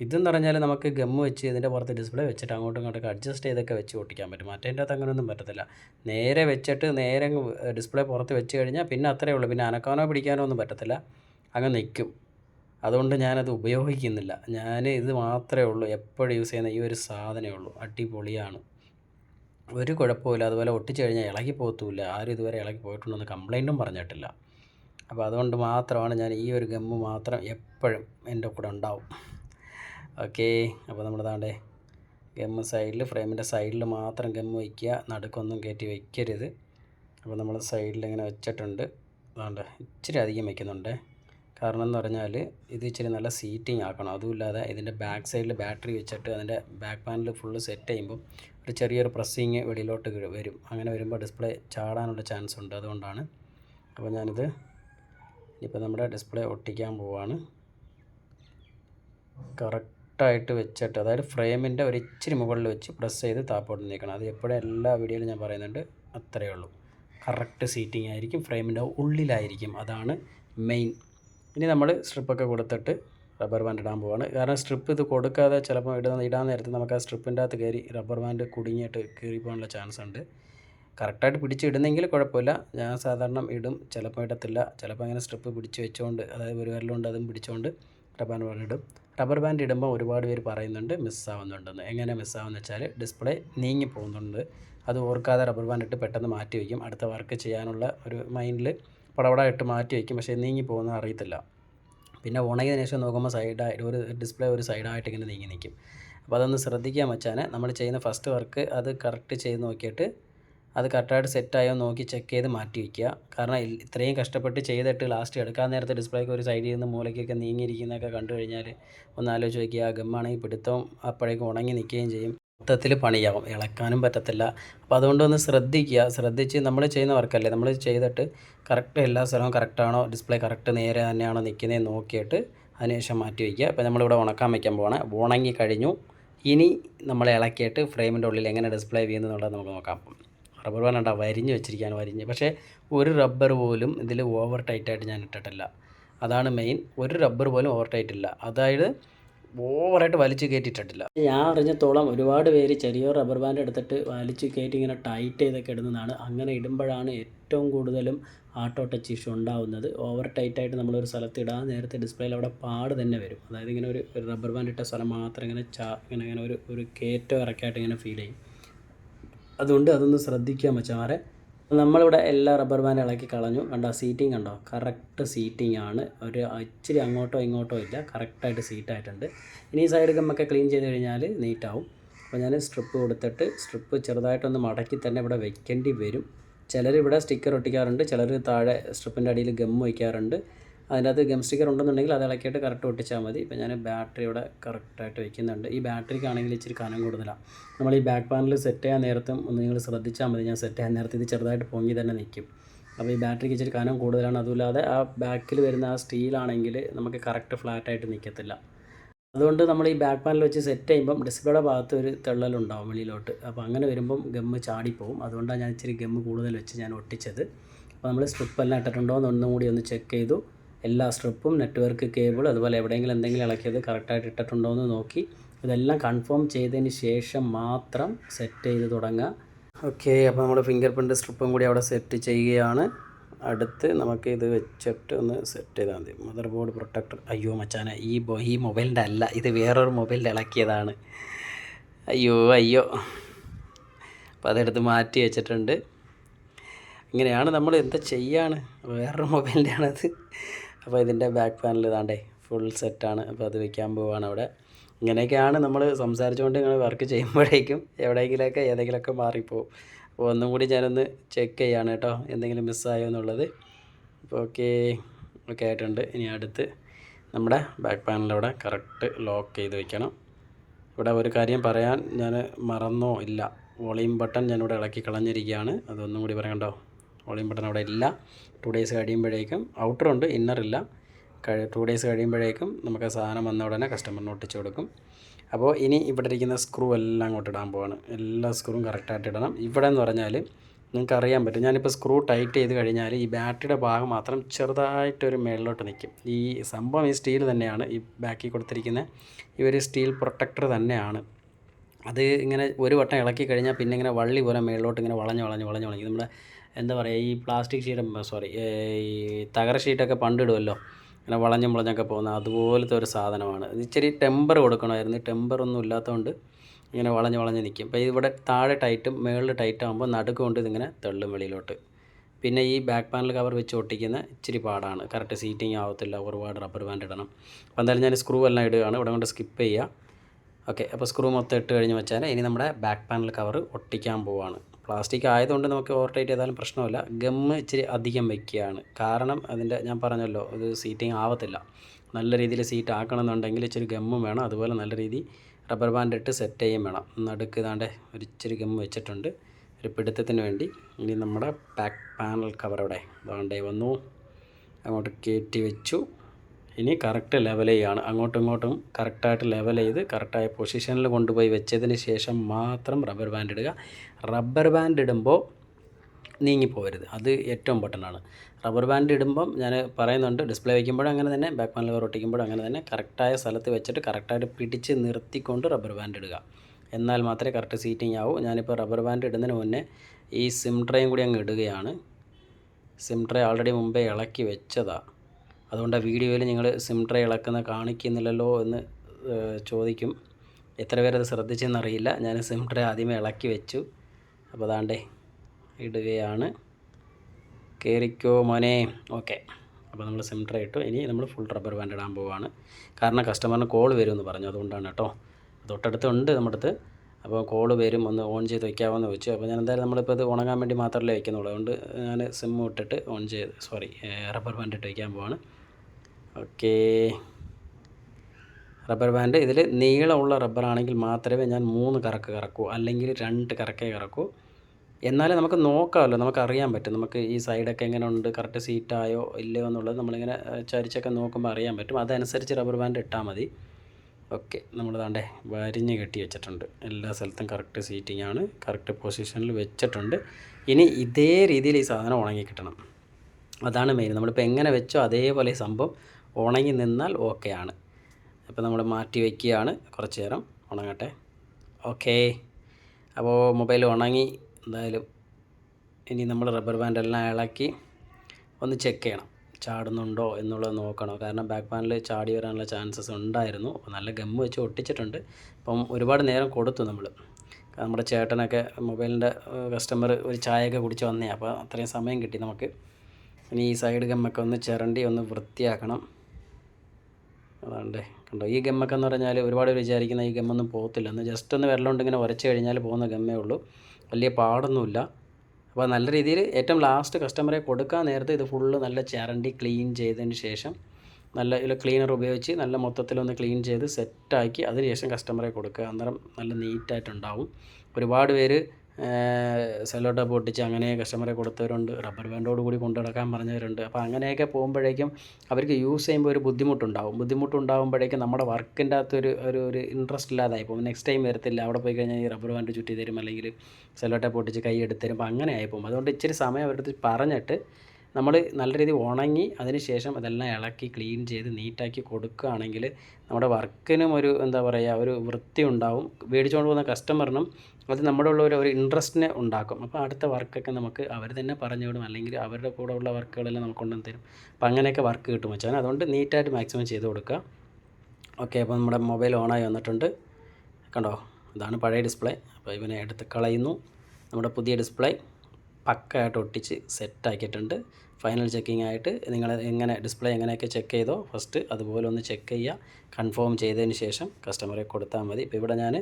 ഇതെന്ന് പറഞ്ഞാൽ നമുക്ക് ഗമ്മ് വെച്ച് ഇതിന്റെ പുറത്ത് ഡിസ്പ്ലേ വെച്ചിട്ട് അങ്ങോട്ടും ഇങ്ങോട്ടൊക്കെ അഡ്ജസ്റ്റ് ചെയ്തൊക്കെ വെച്ച് ഒട്ടിക്കാൻ പറ്റും. മറ്റേന്റെ അകത്ത് അങ്ങനെയൊന്നും പറ്റത്തില്ല. നേരെ വെച്ചിട്ട് നേരെ ഡിസ്പ്ലേ പുറത്ത് വെച്ച് കഴിഞ്ഞാൽ പിന്നെ അത്രയേ ഉള്ളൂ. പിന്നെ അനക്കാനോ പിടിക്കാനോ ഒന്നും പറ്റത്തില്ല. അങ്ങ് നിൽക്കും അതുകൊണ്ട് ഞാനത് ഉപയോഗിക്കുന്നില്ല. ഞാൻ ഇത് മാത്രമേ ഉള്ളൂ. എപ്പോഴും യൂസ് ചെയ്യുന്ന ഈ ഒരു സാധനമേ ഉള്ളൂ. അടിപൊളിയാണ്. ഒരു കുഴപ്പമില്ല അതുപോലെ ഒട്ടിച്ച് കഴിഞ്ഞാൽ ഇളകി പോകത്തുമില്ല ആരും ഇതുവരെ ഇളകി പോയിട്ടുണ്ടെന്ന് കംപ്ലൈന്റും പറഞ്ഞിട്ടില്ല. അപ്പോൾ അതുകൊണ്ട് മാത്രമാണ് ഞാൻ ഈ ഒരു ഗമ്മ് മാത്രം എപ്പോഴും എന്റെ കൂടെ ഉണ്ടാവും. ഓക്കേ. അപ്പോൾ നമ്മൾ താണ്ടേ ഗമ്മ് സൈഡിൽ ഫ്രെയിമിന്റെ സൈഡിൽ മാത്രം ഗമ്മ് വയ്ക്കുക. നടുക്കൊന്നും കയറ്റി വയ്ക്കരുത്. അപ്പോൾ നമ്മൾ സൈഡിൽ ഇങ്ങനെ വെച്ചിട്ടുണ്ട്. അതുകൊണ്ട് ഇച്ചിരി അധികം വെക്കുന്നുണ്ട് കാരണം എന്ന് പറഞ്ഞാൽ ഇത് ഇച്ചിരി നല്ല സീറ്റിംഗ് ആക്കണം. അതുമില്ലാതെ ഇതിന്റെ ബാക്ക് സൈഡിൽ ബാറ്ററി വെച്ചിട്ട് അതിന്റെ ബാക്ക് പാനൽ ഫുള്ള് സെറ്റ് ചെയ്യുമ്പോൾ ഒരു ചെറിയൊരു പ്രസ്സിങ് വെളിയിലോട്ട് വരും. അങ്ങനെ വരുമ്പോൾ ഡിസ്പ്ലേ ചാടാനുള്ള ചാൻസ് ഉണ്ട്. അതുകൊണ്ടാണ് അപ്പോൾ ഞാനിത് ഇപ്പോൾ നമ്മുടെ ഡിസ്പ്ലേ ഒട്ടിക്കാൻ പോവാണ്. കറക്റ്റ് കറക്റ്റായിട്ട് വെച്ചിട്ട് അതായത് ഫ്രെയിമിന്റെ ഒരു ഇച്ചിരി മുകളിൽ വെച്ച് പ്രസ് ചെയ്ത് താപ്പോട്ട് നീക്കണം അത് എപ്പോഴും എല്ലാ വീഡിയോയിലും ഞാൻ പറയുന്നുണ്ട് അത്രയേ ഉള്ളൂ. കറക്റ്റ് സീറ്റിംഗ് ആയിരിക്കും ഫ്രെയിമിന്റെ ഉള്ളിലായിരിക്കും. അതാണ് മെയിൻ ഇനി നമ്മൾ സ്ട്രിപ്പൊക്കെ കൊടുത്തിട്ട് റബ്ബർ ബാൻഡ് ഇടാൻ പോവാണ്. കാരണം സ്ട്രിപ്പ് ഇത് കൊടുക്കാതെ ചിലപ്പോൾ ഇടുന്ന ഇടാൻ നേരത്ത് നമുക്ക് ആ സ്ട്രിപ്പിന്റെ അകത്ത് കയറി റബ്ബർ ബാൻഡ് കുടുങ്ങിയിട്ട് കയറി പോകാനുള്ള ചാൻസ് ഉണ്ട്. കറക്റ്റായിട്ട് പിടിച്ച് ഇടുന്നെങ്കിൽ കുഴപ്പമില്ല. ഞാൻ സാധാരണ ഇടും. ചിലപ്പോൾ ഇടത്തില്ല. ചിലപ്പോൾ അങ്ങനെ സ്ട്രിപ്പ് പിടിച്ച് വെച്ചുകൊണ്ട് അതായത് ഒരു വിരലുകൊണ്ട് അതും പിടിച്ചുകൊണ്ട് റബ്ബർ ബാൻഡ് ഇടും. റബ്ബർ ബാൻഡ് ഇടുമ്പോൾ ഒരുപാട് പേര് പറയുന്നുണ്ട് മിസ്സാവുന്നുണ്ടെന്ന് എങ്ങനെ മിസ്സാവുമെന്ന് വെച്ചാൽ ഡിസ്പ്ലേ നീങ്ങി പോകുന്നുണ്ട്. അത് ഓർക്കാതെ റബ്ബർ ബാൻഡ് ഇട്ട് പെട്ടെന്ന് മാറ്റി വയ്ക്കും അടുത്ത വർക്ക് ചെയ്യാനുള്ള ഒരു മൈൻഡിൽ പടപട ഇട്ട് മാറ്റി വയ്ക്കും. പക്ഷേ നീങ്ങി പോകുന്നത് അറിയത്തില്ല. പിന്നെ ഉണങ്ങിയതിന് ശേഷം നോക്കുമ്പോൾ സൈഡായിട്ട് ഒരു ഡിസ്പ്ലേ ഒരു സൈഡായിട്ട് ഇങ്ങനെ നീങ്ങി നിൽക്കും. അപ്പോൾ അതൊന്ന് ശ്രദ്ധിക്കാൻ വെച്ചാൽ നമ്മൾ ചെയ്യുന്ന ഫസ്റ്റ് വർക്ക് അത് കറക്റ്റ് ചെയ്ത് നോക്കിയിട്ട് അത് കറക്റ്റായിട്ട് സെറ്റായോ നോക്കി ചെക്ക് ചെയ്ത് മാറ്റി വയ്ക്കുക. കാരണം ഇത്രയും കഷ്ടപ്പെട്ട് ചെയ്തിട്ട് ലാസ്റ്റ് എടുക്കാൻ നേരത്തെ ഡിസ്പ്ലേക്ക് ഒരു സൈഡിൽ നിന്ന് മൂലയ്ക്കൊക്കെ നീങ്ങിയിരിക്കുന്നതൊക്കെ കണ്ടു കഴിഞ്ഞാൽ ഒന്ന് ആലോചിച്ച് നോക്കിയാൽ ഗമ്മാണെങ്കിൽ പിടുത്തവും അപ്പോഴേക്കും ഉണങ്ങി നിൽക്കുകയും ചെയ്യും. മൊത്തത്തിൽ പണിയാവും. ഇളക്കാനും പറ്റത്തില്ല. അപ്പോൾ അതുകൊണ്ട് ഒന്ന് ശ്രദ്ധിക്കുക. ശ്രദ്ധിച്ച് നമ്മൾ ചെയ്യുന്ന വർക്കല്ലേ? നമ്മൾ ചെയ്തിട്ട് കറക്റ്റ് എല്ലാ സ്ഥലവും കറക്റ്റാണോ? ഡിസ്പ്ലേ കറക്റ്റ് നേരെ തന്നെയാണോ നിൽക്കുന്നത് നോക്കിയിട്ട് അതിനുശേഷം മാറ്റി വയ്ക്കുക. അപ്പോൾ നമ്മളിവിടെ ഉണക്കാൻ വയ്ക്കാൻ പോവാണ്. ഉണങ്ങി കഴിഞ്ഞു. ഇനി നമ്മൾ ഇളക്കിയിട്ട് ഫ്രെയിമിന്റെ ഉള്ളിൽ എങ്ങനെ ഡിസ്പ്ലേ ചെയ്യുന്നു എന്നുള്ളത് നമുക്ക് നോക്കാം. റബ്ബർ ബാൻഡ് വരിഞ്ഞ് വെച്ചിരിക്കുകയാണ് വരിഞ്ഞ്. പക്ഷേ ഒരു റബ്ബർ പോലും ഇതിൽ ഓവർ ടൈറ്റായിട്ട് ഞാൻ ഇട്ടിട്ടില്ല. അതാണ് മെയിൻ. ഒരു റബ്ബർ പോലും ഓവർ ടൈറ്റ് ഇല്ല. അതായത് ഓവറായിട്ട് വലിച്ചു കയറ്റിയിട്ടിട്ടില്ല. ഞാൻ അറിഞ്ഞത്തോളം ഒരുപാട് പേര് ചെറിയ റബ്ബർ ബാൻഡ് എടുത്തിട്ട് വലിച്ചു കയറ്റി ഇങ്ങനെ ടൈറ്റ് ചെയ്തൊക്കെ ഇടുന്നതാണ്. അങ്ങനെ ഇടുമ്പോഴാണ് ഏറ്റവും കൂടുതലും ആട്ടോ ടച്ച് ഇഷ്യൂ ഉണ്ടാവുന്നത്. ഓവർ ടൈറ്റായിട്ട് നമ്മളൊരു സ്ഥലത്ത് ഇടാൻ നേരത്തെ ഡിസ്പ്ലേയിൽ അവിടെ പാട് തന്നെ വരും. അതായത് ഇങ്ങനെ ഒരു റബ്ബർ ബാൻഡ് ഇട്ട സ്ഥലം മാത്രം ഇങ്ങനെ ചാ ഇങ്ങനെ ഇങ്ങനെ ഒരു ഒരു കയറ്റം ഇറക്കായിട്ട് ഇങ്ങനെ ഫീൽ ചെയ്യും. അതുകൊണ്ട് അതൊന്ന് ശ്രദ്ധിക്കാൻ മച്ചമാരെ. നമ്മളിവിടെ എല്ലാ റബ്ബർ ബാൻഡ് ഇളക്കി കളഞ്ഞു. കണ്ടോ സീറ്റിംഗ് കണ്ടോ? കറക്റ്റ് സീറ്റിംഗ് ആണ്. ഒരു ഇച്ചിരി അങ്ങോട്ടോ ഇങ്ങോട്ടോ ഇല്ല. കറക്റ്റായിട്ട് സീറ്റായിട്ടുണ്ട് ഇനി ഈ സൈഡ് ഗമ്മൊക്കെ ക്ലീൻ ചെയ്ത് കഴിഞ്ഞാൽ നീറ്റാവും അപ്പോൾ ഞാൻ സ്ട്രിപ്പ് കൊടുത്തിട്ട് സ്ട്രിപ്പ് ചെറുതായിട്ടൊന്ന് മടക്കി തന്നെ ഇവിടെ വെക്കേണ്ടി വരും. ചിലർ ഇവിടെ സ്റ്റിക്കർ ഒട്ടിക്കാറുണ്ട്. ചിലർ താഴെ സ്ട്രിപ്പിന്റെ അടിയിൽ ഗം വയ്ക്കാറുണ്ട് അതിന്റെ അകത്ത് ഗം സ്റ്റിക്കർ ഉണ്ടെന്നുണ്ടെങ്കിൽ അത് ഇളക്കിയിട്ട് കറക്റ്റ് ഒട്ടിച്ചാൽ മതി. ഇപ്പോൾ ഞാൻ ബാറ്ററി ഇവിടെ കറക്റ്റായിട്ട് വയ്ക്കുന്നുണ്ട് ഈ ബാറ്ററിക്കാണെങ്കിൽ ഇച്ചിരി കനം കൂടുതലാണ് നമ്മൾ ഈ ബാക്ക് പാനൽ സെറ്റ് ചെയ്യാൻ നേരത്തും ഒന്ന് നിങ്ങൾ ശ്രദ്ധിച്ചാൽ മതി. ഞാൻ സെറ്റ് ചെയ്യാൻ നേരത്തെ ഇത് ചെറുതായിട്ട് പൊങ്ങി തന്നെ നിൽക്കും അപ്പോൾ ഈ ബാറ്ററിക്ക് ഇച്ചിരി കനം കൂടുതലാണ്. അതുമില്ലാതെ ആ ബാക്കിൽ വരുന്ന ആ സ്റ്റീലാണെങ്കിൽ നമുക്ക് കറക്റ്റ് ഫ്ലാറ്റായിട്ട് നിൽക്കത്തില്ല അതുകൊണ്ട് നമ്മൾ ഈ ബാക്ക് പാനൽ വെച്ച് സെറ്റ് ചെയ്യുമ്പം ഡിസ്പ്ലേയുടെ ഭാഗത്ത് ഒരു തെള്ളലുണ്ടാവും വെളിയിലോട്ട്. അപ്പോൾ അങ്ങനെ വരുമ്പം ഗമ്മ് ചാടിപ്പോവും. അതുകൊണ്ടാണ് ഞാൻ ഇച്ചിരി ഗമ്മ് കൂടുതൽ വെച്ച് ഞാൻ ഒട്ടിച്ചത്. അപ്പോൾ നമ്മൾ സ്ട്രിപ്പ് എല്ലാം ഇട്ടിട്ടുണ്ടോ എന്ന് ഒന്നും കൂടി ഒന്ന് ചെക്ക് ചെയ്തു. എല്ലാ സ്ട്രിപ്പും നെറ്റ്വർക്ക് കേബിൾ അതുപോലെ എവിടെയെങ്കിലും എന്തെങ്കിലും ഇളക്കിയത് കറക്റ്റായിട്ട് ഇട്ടിട്ടുണ്ടോ എന്ന് നോക്കി. ഇതെല്ലാം കൺഫേം ചെയ്തതിന് ശേഷം മാത്രം സെറ്റ് ചെയ്ത് തുടങ്ങുക ഓക്കെ അപ്പോൾ നമ്മൾ ഫിംഗർ പ്രിന്റ് സ്ട്രിപ്പും കൂടി അവിടെ സെറ്റ് ചെയ്യുകയാണ്. അടുത്ത് നമുക്ക് ഇത് വെച്ചിട്ട് ഒന്ന് സെറ്റ് ചെയ്താൽ മതി. Mother board protector. അയ്യോ മച്ചാനെ ഈ ഈ മൊബൈലിന്റെ അല്ല ഇത് വേറൊരു മൊബൈലിൽ ഇളക്കിയതാണ്. അയ്യോ അയ്യോ. അപ്പോൾ അതെടുത്ത് മാറ്റി വെച്ചിട്ടുണ്ട്. ഇങ്ങനെയാണ് നമ്മൾ എന്താ ചെയ്യാണ്? വേറൊരു മൊബൈലിന്റെ ആണത് അപ്പോൾ ഇതിന്റെ ബാക്ക് പാനൽ ഇതാണ്ടേ ഫുൾ സെറ്റാണ് അപ്പോൾ അത് വെക്കാൻ പോവാണ് അവിടെ. ഇങ്ങനെയൊക്കെയാണ് നമ്മൾ സംസാരിച്ചുകൊണ്ട് ഇങ്ങനെ വർക്ക് ചെയ്യുമ്പോഴേക്കും എവിടെയെങ്കിലുമൊക്കെ ഏതെങ്കിലുമൊക്കെ മാറിപ്പോവും. അപ്പോൾ ഒന്നും കൂടി ഞാനൊന്ന് ചെക്ക് ചെയ്യാണ് കേട്ടോ എന്തെങ്കിലും മിസ്സായോ എന്നുള്ളത്. അപ്പോൾ ഓക്കെ ഓക്കെ ആയിട്ടുണ്ട്. ഇനി അടുത്ത് നമ്മുടെ ബാക്ക് പാനലവിടെ കറക്റ്റ് ലോക്ക് ചെയ്ത് വെക്കണം. ഇവിടെ ഒരു കാര്യം പറയാൻ ഞാൻ മറന്നോ ഇല്ല. വോളിയം ബട്ടൺ ഞാനിവിടെ ഇളക്കി കളഞ്ഞിരിക്കുകയാണ്. അതൊന്നും കൂടി പറയണ്ടോ? വോളിയം ബട്ടൺ അവിടെ ഇല്ല. ടു ഡേയ്സ് കഴിയുമ്പോഴേക്കും ഔട്ടർ ഉണ്ട് ഇന്നർ ഇല്ല. ടു ഡേയ്സ് കഴിയുമ്പോഴേക്കും നമുക്ക് സാധനം വന്ന ഉടനെ കസ്റ്റമറിന് ഒട്ടിച്ച് കൊടുക്കും. അപ്പോൾ ഇനി ഇവിടെ ഇരിക്കുന്ന സ്ക്രൂ എല്ലാം അങ്ങോട്ട് ഇടാൻ പോവാണ്. എല്ലാ സ്ക്രൂവും കറക്റ്റായിട്ട് ഇടണം. ഇവിടെ എന്ന് പറഞ്ഞാൽ നിങ്ങൾക്ക് അറിയാൻ പറ്റും. ഞാനിപ്പോൾ സ്ക്രൂ ടൈറ്റ് ചെയ്ത് കഴിഞ്ഞാൽ ഈ ബാറ്ററിയുടെ ഭാഗം മാത്രം ചെറുതായിട്ടൊരു മേളിലോട്ട് നിൽക്കും ഈ സംഭവം ഈ സ്റ്റീൽ തന്നെയാണ്. ഈ ബാക്കിൽ കൊടുത്തിരിക്കുന്ന ഈ ഒരു സ്റ്റീൽ പ്രൊട്ടക്ടർ തന്നെയാണ്. അത് ഇങ്ങനെ ഒരു വട്ടം ഇളക്കി കഴിഞ്ഞാൽ പിന്നെ ഇങ്ങനെ വള്ളി പോലെ മേളിലോട്ട് ഇങ്ങനെ വളഞ്ഞ് വളഞ്ഞ് വളഞ്ഞ് വളഞ്ഞ്. നമ്മുടെ എന്താ പറയുക ഈ പ്ലാസ്റ്റിക് ഷീറ്റ് സോറി ഈ തകര ഷീറ്റൊക്കെ പണ്ടിടുമല്ലോ ഇങ്ങനെ വളഞ്ഞും മുളഞ്ഞൊക്കെ പോകുന്ന അതുപോലത്തെ ഒരു സാധനമാണ്. ഇച്ചിരി ടെമ്പർ കൊടുക്കണമായിരുന്നു. ടെമ്പർ ഒന്നും ഇല്ലാത്തതുകൊണ്ട് ഇങ്ങനെ വളഞ്ഞ് വളഞ്ഞ് നിൽക്കും അപ്പോൾ ഇവിടെ താഴെ ടൈറ്റും മുകളിൽ ടൈറ്റ് ആകുമ്പോൾ നടുക്ക് കൊണ്ട് ഇതിങ്ങനെ തള്ളും വെളിയിലോട്ട്. പിന്നെ ഈ ബാക്ക് പാനൽ കവർ വെച്ച് ഒട്ടിക്കുന്ന ഇച്ചിരി പാടാണ്. കറക്റ്റ് സീറ്റിംഗ് ആവത്തില്ല ഒരുപാട് റബ്ബർ ബാൻഡ് ഇടണം. അപ്പോൾ എന്തായാലും ഞാൻ സ്ക്രൂ എല്ലാം ഇടുകയാണ്. ഇവിടെ കൊണ്ട് സ്കിപ്പ് ചെയ്യുക ഓക്കെ അപ്പോൾ സ്ക്രൂ മൊത്തം ഇട്ട് കഴിഞ്ഞ് വെച്ചാൽ ഇനി നമ്മുടെ ബാക്ക് പാനൽ കവർ ഒട്ടിക്കാൻ പോവാണ്. പ്ലാസ്റ്റിക് ആയതുകൊണ്ട് നമുക്ക് ഓവർ ടൈറ്റ് ചെയ്താലും പ്രശ്നമില്ല. ഗം ഇച്ചിരി അധികം വയ്ക്കുകയാണ് കാരണം അതിന്റെ ഞാൻ പറഞ്ഞല്ലോ ഇത് സീറ്റിംഗ് ആവത്തില്ല. നല്ല രീതിയിൽ സീറ്റ് ആക്കണമെന്നുണ്ടെങ്കിൽ ഇച്ചിരി ഗമ്മും വേണം. അതുപോലെ നല്ല രീതി റബ്ബർ ബാൻഡ് ഇട്ട് സെറ്റ് ചെയ്യും വേണം. നടുക്ക് ഇതാണ്ട് ഒരു ഇച്ചിരി ഗമ്മ് വെച്ചിട്ടുണ്ട്. ഒരു പിടുത്തത്തിന് വേണ്ടി. ഇനി നമ്മുടെ പാക്ക് പാനൽ കവർ ഇവിടെ വന്നു. അങ്ങോട്ട് കയറ്റി വെച്ചു. ഇനി കറക്റ്റ് ലെവൽ ചെയ്യാണ്. അങ്ങോട്ടും ഇങ്ങോട്ടും കറക്റ്റായിട്ട് ലെവൽ ചെയ്ത് കറക്റ്റായ പൊസിഷനിൽ കൊണ്ടുപോയി വെച്ചതിന് ശേഷം മാത്രം റബ്ബർ ബാൻഡ് ഇടുക. റബ്ബർ ബാൻഡ് ഇടുമ്പോൾ നീങ്ങിപ്പോകരുത് അത് ഏറ്റവും ഇമ്പോർട്ടന്റ് റബ്ബർ ബാൻഡ് ഇടുമ്പം ഞാൻ പറയുന്നുണ്ട് ഡിസ്പ്ലേ വയ്ക്കുമ്പോഴും അങ്ങനെ തന്നെ ബാക്ക് പാനൽ ഒട്ടിക്കുമ്പോഴും അങ്ങനെ തന്നെ കറക്റ്റായ സ്ഥലത്ത് വെച്ചിട്ട് കറക്റ്റായിട്ട് പിടിച്ച് നിർത്തിക്കൊണ്ട് റബ്ബർ ബാൻഡ് ഇടുക. എന്നാൽ മാത്രമേ കറക്റ്റ് സീറ്റിംഗ് ആവൂ. ഞാനിപ്പോൾ റബ്ബർ ബാൻഡ് ഇടുന്നതിന് മുന്നേ ഈ സിം ട്രേയും കൂടി അങ്ങ് ഇടുകയാണ്. സിം ട്രേ ആൾറെഡി മുമ്പേ ഇളക്കി വെച്ചതാണ് അതുകൊണ്ട് ആ വീഡിയോയിൽ നിങ്ങൾ സിം ട്രേ ഇളക്കുന്ന കാണിക്കുന്നില്ലല്ലോ എന്ന് ചോദിക്കും. എത്ര പേരത് ശ്രദ്ധിച്ചെന്നറിയില്ല. ഞാൻ സിം ട്രേ ആദ്യമേ ഇളക്കി വെച്ചു. അപ്പോൾ അതാണ്ടേ ഇടുകയാണ്. കയറിക്കോ മോനെ. ഓക്കെ. അപ്പോൾ നമ്മൾ സിം ട്രേ ഇട്ടു. ഇനി നമ്മൾ ഫുൾ റബ്ബർ ബാൻഡ് ഇടാൻ പോവുകയാണ് കാരണം കസ്റ്റമറിന് കോൾ വരുമെന്ന് പറഞ്ഞു. അതുകൊണ്ടാണ് കേട്ടോ. തൊട്ടടുത്തുണ്ട് നമ്മുടെ അടുത്ത് അപ്പോൾ കോൾ വരും. ഒന്ന് ഓൺ ചെയ്ത് വയ്ക്കാമെന്ന് വെച്ചു അപ്പോൾ ഞാൻ എന്തായാലും നമ്മളിപ്പോൾ ഇത് ഉണങ്ങാൻ വേണ്ടി മാത്രമല്ലേ വയ്ക്കുന്നുള്ളൂ. അതുകൊണ്ട് ഞാൻ സിം ഇട്ടിട്ട് ഓൺ ചെയ്ത് സോറി റബ്ബർ ബാൻഡ് ഇട്ട് വയ്ക്കാൻ പോവാണ്. ഓക്കേ. Rubber band. ഇതിൽ നീളമുള്ള റബ്ബറാണെങ്കിൽ മാത്രമേ ഞാൻ മൂന്ന് കറക്ക് കറക്കൂ അല്ലെങ്കിൽ രണ്ട് കറക്കേ കറക്കൂ. എന്നാലും നമുക്ക് നോക്കാമല്ലോ നമുക്ക് അറിയാൻ പറ്റും. നമുക്ക് ഈ സൈഡൊക്കെ എങ്ങനെ ഉണ്ട് കറക്റ്റ് സീറ്റായോ ഇല്ലയോ എന്നുള്ളത് നമ്മളിങ്ങനെ ചരിച്ചൊക്കെ നോക്കുമ്പോൾ അറിയാൻ പറ്റും. അതനുസരിച്ച് റബ്ബർ ബാൻഡ് ഇട്ടാൽ മതി. ഓക്കെ. നമ്മൾ താണ്ടേ വരിഞ്ഞ് കെട്ടി വെച്ചിട്ടുണ്ട്. എല്ലാ സ്ഥലത്തും കറക്റ്റ് സീറ്റിംഗ് ആണ് കറക്റ്റ് പൊസിഷനിൽ വെച്ചിട്ടുണ്ട്. ഇനി ഇതേ രീതിയിൽ ഈ സാധനം ഉണങ്ങി കിട്ടണം. അതാണ് മെയിൻ. നമ്മളിപ്പോൾ എങ്ങനെ വെച്ചോ അതേപോലെ സംഭവം ഉണങ്ങി നിന്നാൽ ഓക്കെ ആണ് അപ്പോൾ നമ്മൾ മാറ്റി വയ്ക്കുകയാണ്. കുറച്ച് നേരം ഉണങ്ങട്ടെ. ഓക്കെ. അപ്പോൾ മൊബൈൽ ഉണങ്ങി. എന്തായാലും ഇനി നമ്മൾ റബ്ബർ ബാൻഡ് എല്ലാം ഇളക്കി ഒന്ന് ചെക്ക് ചെയ്യണം. ചാടുന്നുണ്ടോ എന്നുള്ളത് നോക്കണം. കാരണം ബാക്ക് പാനിൽ ചാടി വരാനുള്ള ചാൻസസ് ഉണ്ടായിരുന്നു. നല്ല ഗം വെച്ച് ഒട്ടിച്ചിട്ടുണ്ട്. അപ്പം ഒരുപാട് നേരം കൊടുത്തു നമ്മൾ. നമ്മുടെ ചേട്ടനൊക്കെ മൊബൈലിന്റെ കസ്റ്റമർ ഒരു ചായയൊക്കെ കുടിച്ച് വന്നേ. അപ്പോൾ അത്രയും സമയം കിട്ടി നമുക്ക്. ഇനി ഈ സൈഡ് ഗമ്മൊക്കെ ഒന്ന് ചിരണ്ടി ഒന്ന് വൃത്തിയാക്കണം. അതാണ്ടേ. കണ്ടോ ഈ ഗമ്മൊക്കെ എന്ന് പറഞ്ഞാൽ ഒരുപാട് വിചാരിക്കുന്ന ഈ ഗമ്മൊന്നും പോകത്തില്ല. എന്ന് ജസ്റ്റ് ഒന്ന് വെള്ളം കൊണ്ട് ഇങ്ങനെ ഉരച്ച് കഴിഞ്ഞാൽ പോകുന്ന ഗമ്മേ ഉള്ളൂ. വലിയ പാടൊന്നുമില്ല. അപ്പോൾ നല്ല രീതിയിൽ ഏറ്റവും ലാസ്റ്റ് കസ്റ്റമറെ കൊടുക്കാൻ നേരത്തെ ഇത് ഫുള്ള് നല്ല ചിരണ്ടി ക്ലീൻ ചെയ്തതിന് ശേഷം നല്ല ഇതിൽ ക്ലീനർ ഉപയോഗിച്ച് നല്ല മൊത്തത്തിലൊന്ന് ക്ലീൻ ചെയ്ത് സെറ്റാക്കി അതിന് ശേഷം കസ്റ്റമറെ കൊടുക്കുക. അന്നേരം നല്ല നീറ്റായിട്ടുണ്ടാവും ഒരുപാട് പേര് സെല്ലോ പൊട്ടിച്ച് അങ്ങനെ കസ്റ്റമറെ കൊടുത്തവരുണ്ട്. റബ്ബർ ബാൻഡോട് കൂടി കൊണ്ടു നടക്കാൻ പറഞ്ഞവരുണ്ട്. അപ്പോൾ അങ്ങനെയൊക്കെ പോകുമ്പോഴേക്കും അവർക്ക് യൂസ് ചെയ്യുമ്പോൾ ഒരു ബുദ്ധിമുട്ടുണ്ടാവും. ബുദ്ധിമുട്ടുണ്ടാകുമ്പോഴേക്കും നമ്മുടെ വർക്കിന്റെ അകത്ത് ഒരു ഒരു ഇൻട്രസ്റ്റ് ഇല്ലാതായി പോകും. നെക്സ്റ്റ് ടൈം വരത്തില്ല. അവിടെ പോയി കഴിഞ്ഞാൽ ഈ റബ്ബർ ബാൻഡ് ചുറ്റി തരും. അല്ലെങ്കിൽ സെല്ലോ പൊട്ടിച്ച് കൈ എടുത്തരും അപ്പോൾ അങ്ങനെ ആയിപ്പോകും അതുകൊണ്ട് ഇച്ചിരി സമയം അവരുടെ അടുത്ത് പറഞ്ഞിട്ട് നമ്മൾ നല്ല രീതിയിൽ ഉണങ്ങി അതിനുശേഷം അതെല്ലാം ഇളക്കി ക്ലീൻ ചെയ്ത് നീറ്റാക്കി കൊടുക്കുകയാണെങ്കിൽ നമ്മുടെ വർക്കിനും ഒരു എന്താ പറയുക ഒരു വൃത്തി ഉണ്ടാവും. മേടിച്ചുകൊണ്ട് പോകുന്ന കസ്റ്റമറിനും അത് നമ്മുടെ ഉള്ള ഒരു ഇൻട്രസ്റ്റിനെ ഉണ്ടാക്കും. അപ്പോൾ അടുത്ത വർക്കൊക്കെ നമുക്ക് അവർ തന്നെ പറഞ്ഞു വിടും. അല്ലെങ്കിൽ അവരുടെ കൂടെ ഉള്ള വർക്കുകളെല്ലാം നമുക്ക് കൊണ്ടുവന്ന് തരും. അപ്പോൾ അങ്ങനെയൊക്കെ വർക്ക് കിട്ടും വെച്ചാൽ അതുകൊണ്ട് നീറ്റായിട്ട് മാക്സിമം ചെയ്ത് കൊടുക്കുക. ഓക്കെ അപ്പോൾ നമ്മുടെ മൊബൈൽ ഓണായി വന്നിട്ടുണ്ട്. കണ്ടോ? ഇതാണ് പഴയ ഡിസ്പ്ലേ അപ്പോൾ ഇവനെ എടുത്ത് കളയുന്നു. നമ്മുടെ പുതിയ ഡിസ്പ്ലേ പക്കയായിട്ട് ഒട്ടിച്ച് സെറ്റാക്കിയിട്ടുണ്ട്. ഫൈനൽ ചെക്കിംഗ് ആയിട്ട് നിങ്ങൾ എങ്ങനെ ഡിസ്പ്ലേ എങ്ങനെയൊക്കെ ചെക്ക് ചെയ്തോ ഫസ്റ്റ് അതുപോലെ ഒന്ന് ചെക്ക് ചെയ്യുക. കൺഫേം ചെയ്തതിന് ശേഷം കസ്റ്റമറെ കൊടുത്താൽ മതി. ഇപ്പോൾ ഇവിടെ ഞാൻ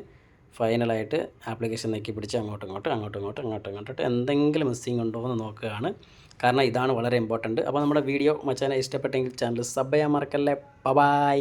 ഫൈനലായിട്ട് ആപ്ലിക്കേഷൻ നെക്കി പിടിച്ച് അങ്ങോട്ടും ഇങ്ങോട്ട് അങ്ങോട്ടും ഇങ്ങോട്ട് അങ്ങോട്ടും ഇങ്ങോട്ടും എന്തെങ്കിലും മിസ്സിങ് ഉണ്ടോ എന്ന് നോക്കുകയാണ്. കാരണം ഇതാണ് വളരെ ഇമ്പോർട്ടന്റ് അപ്പോൾ നമ്മുടെ വീഡിയോ മച്ചാനെ ഇഷ്ടപ്പെട്ടെങ്കിൽ ചാനൽ സബ് ചെയ്യാൻ മറക്കല്ലേ. ബൈ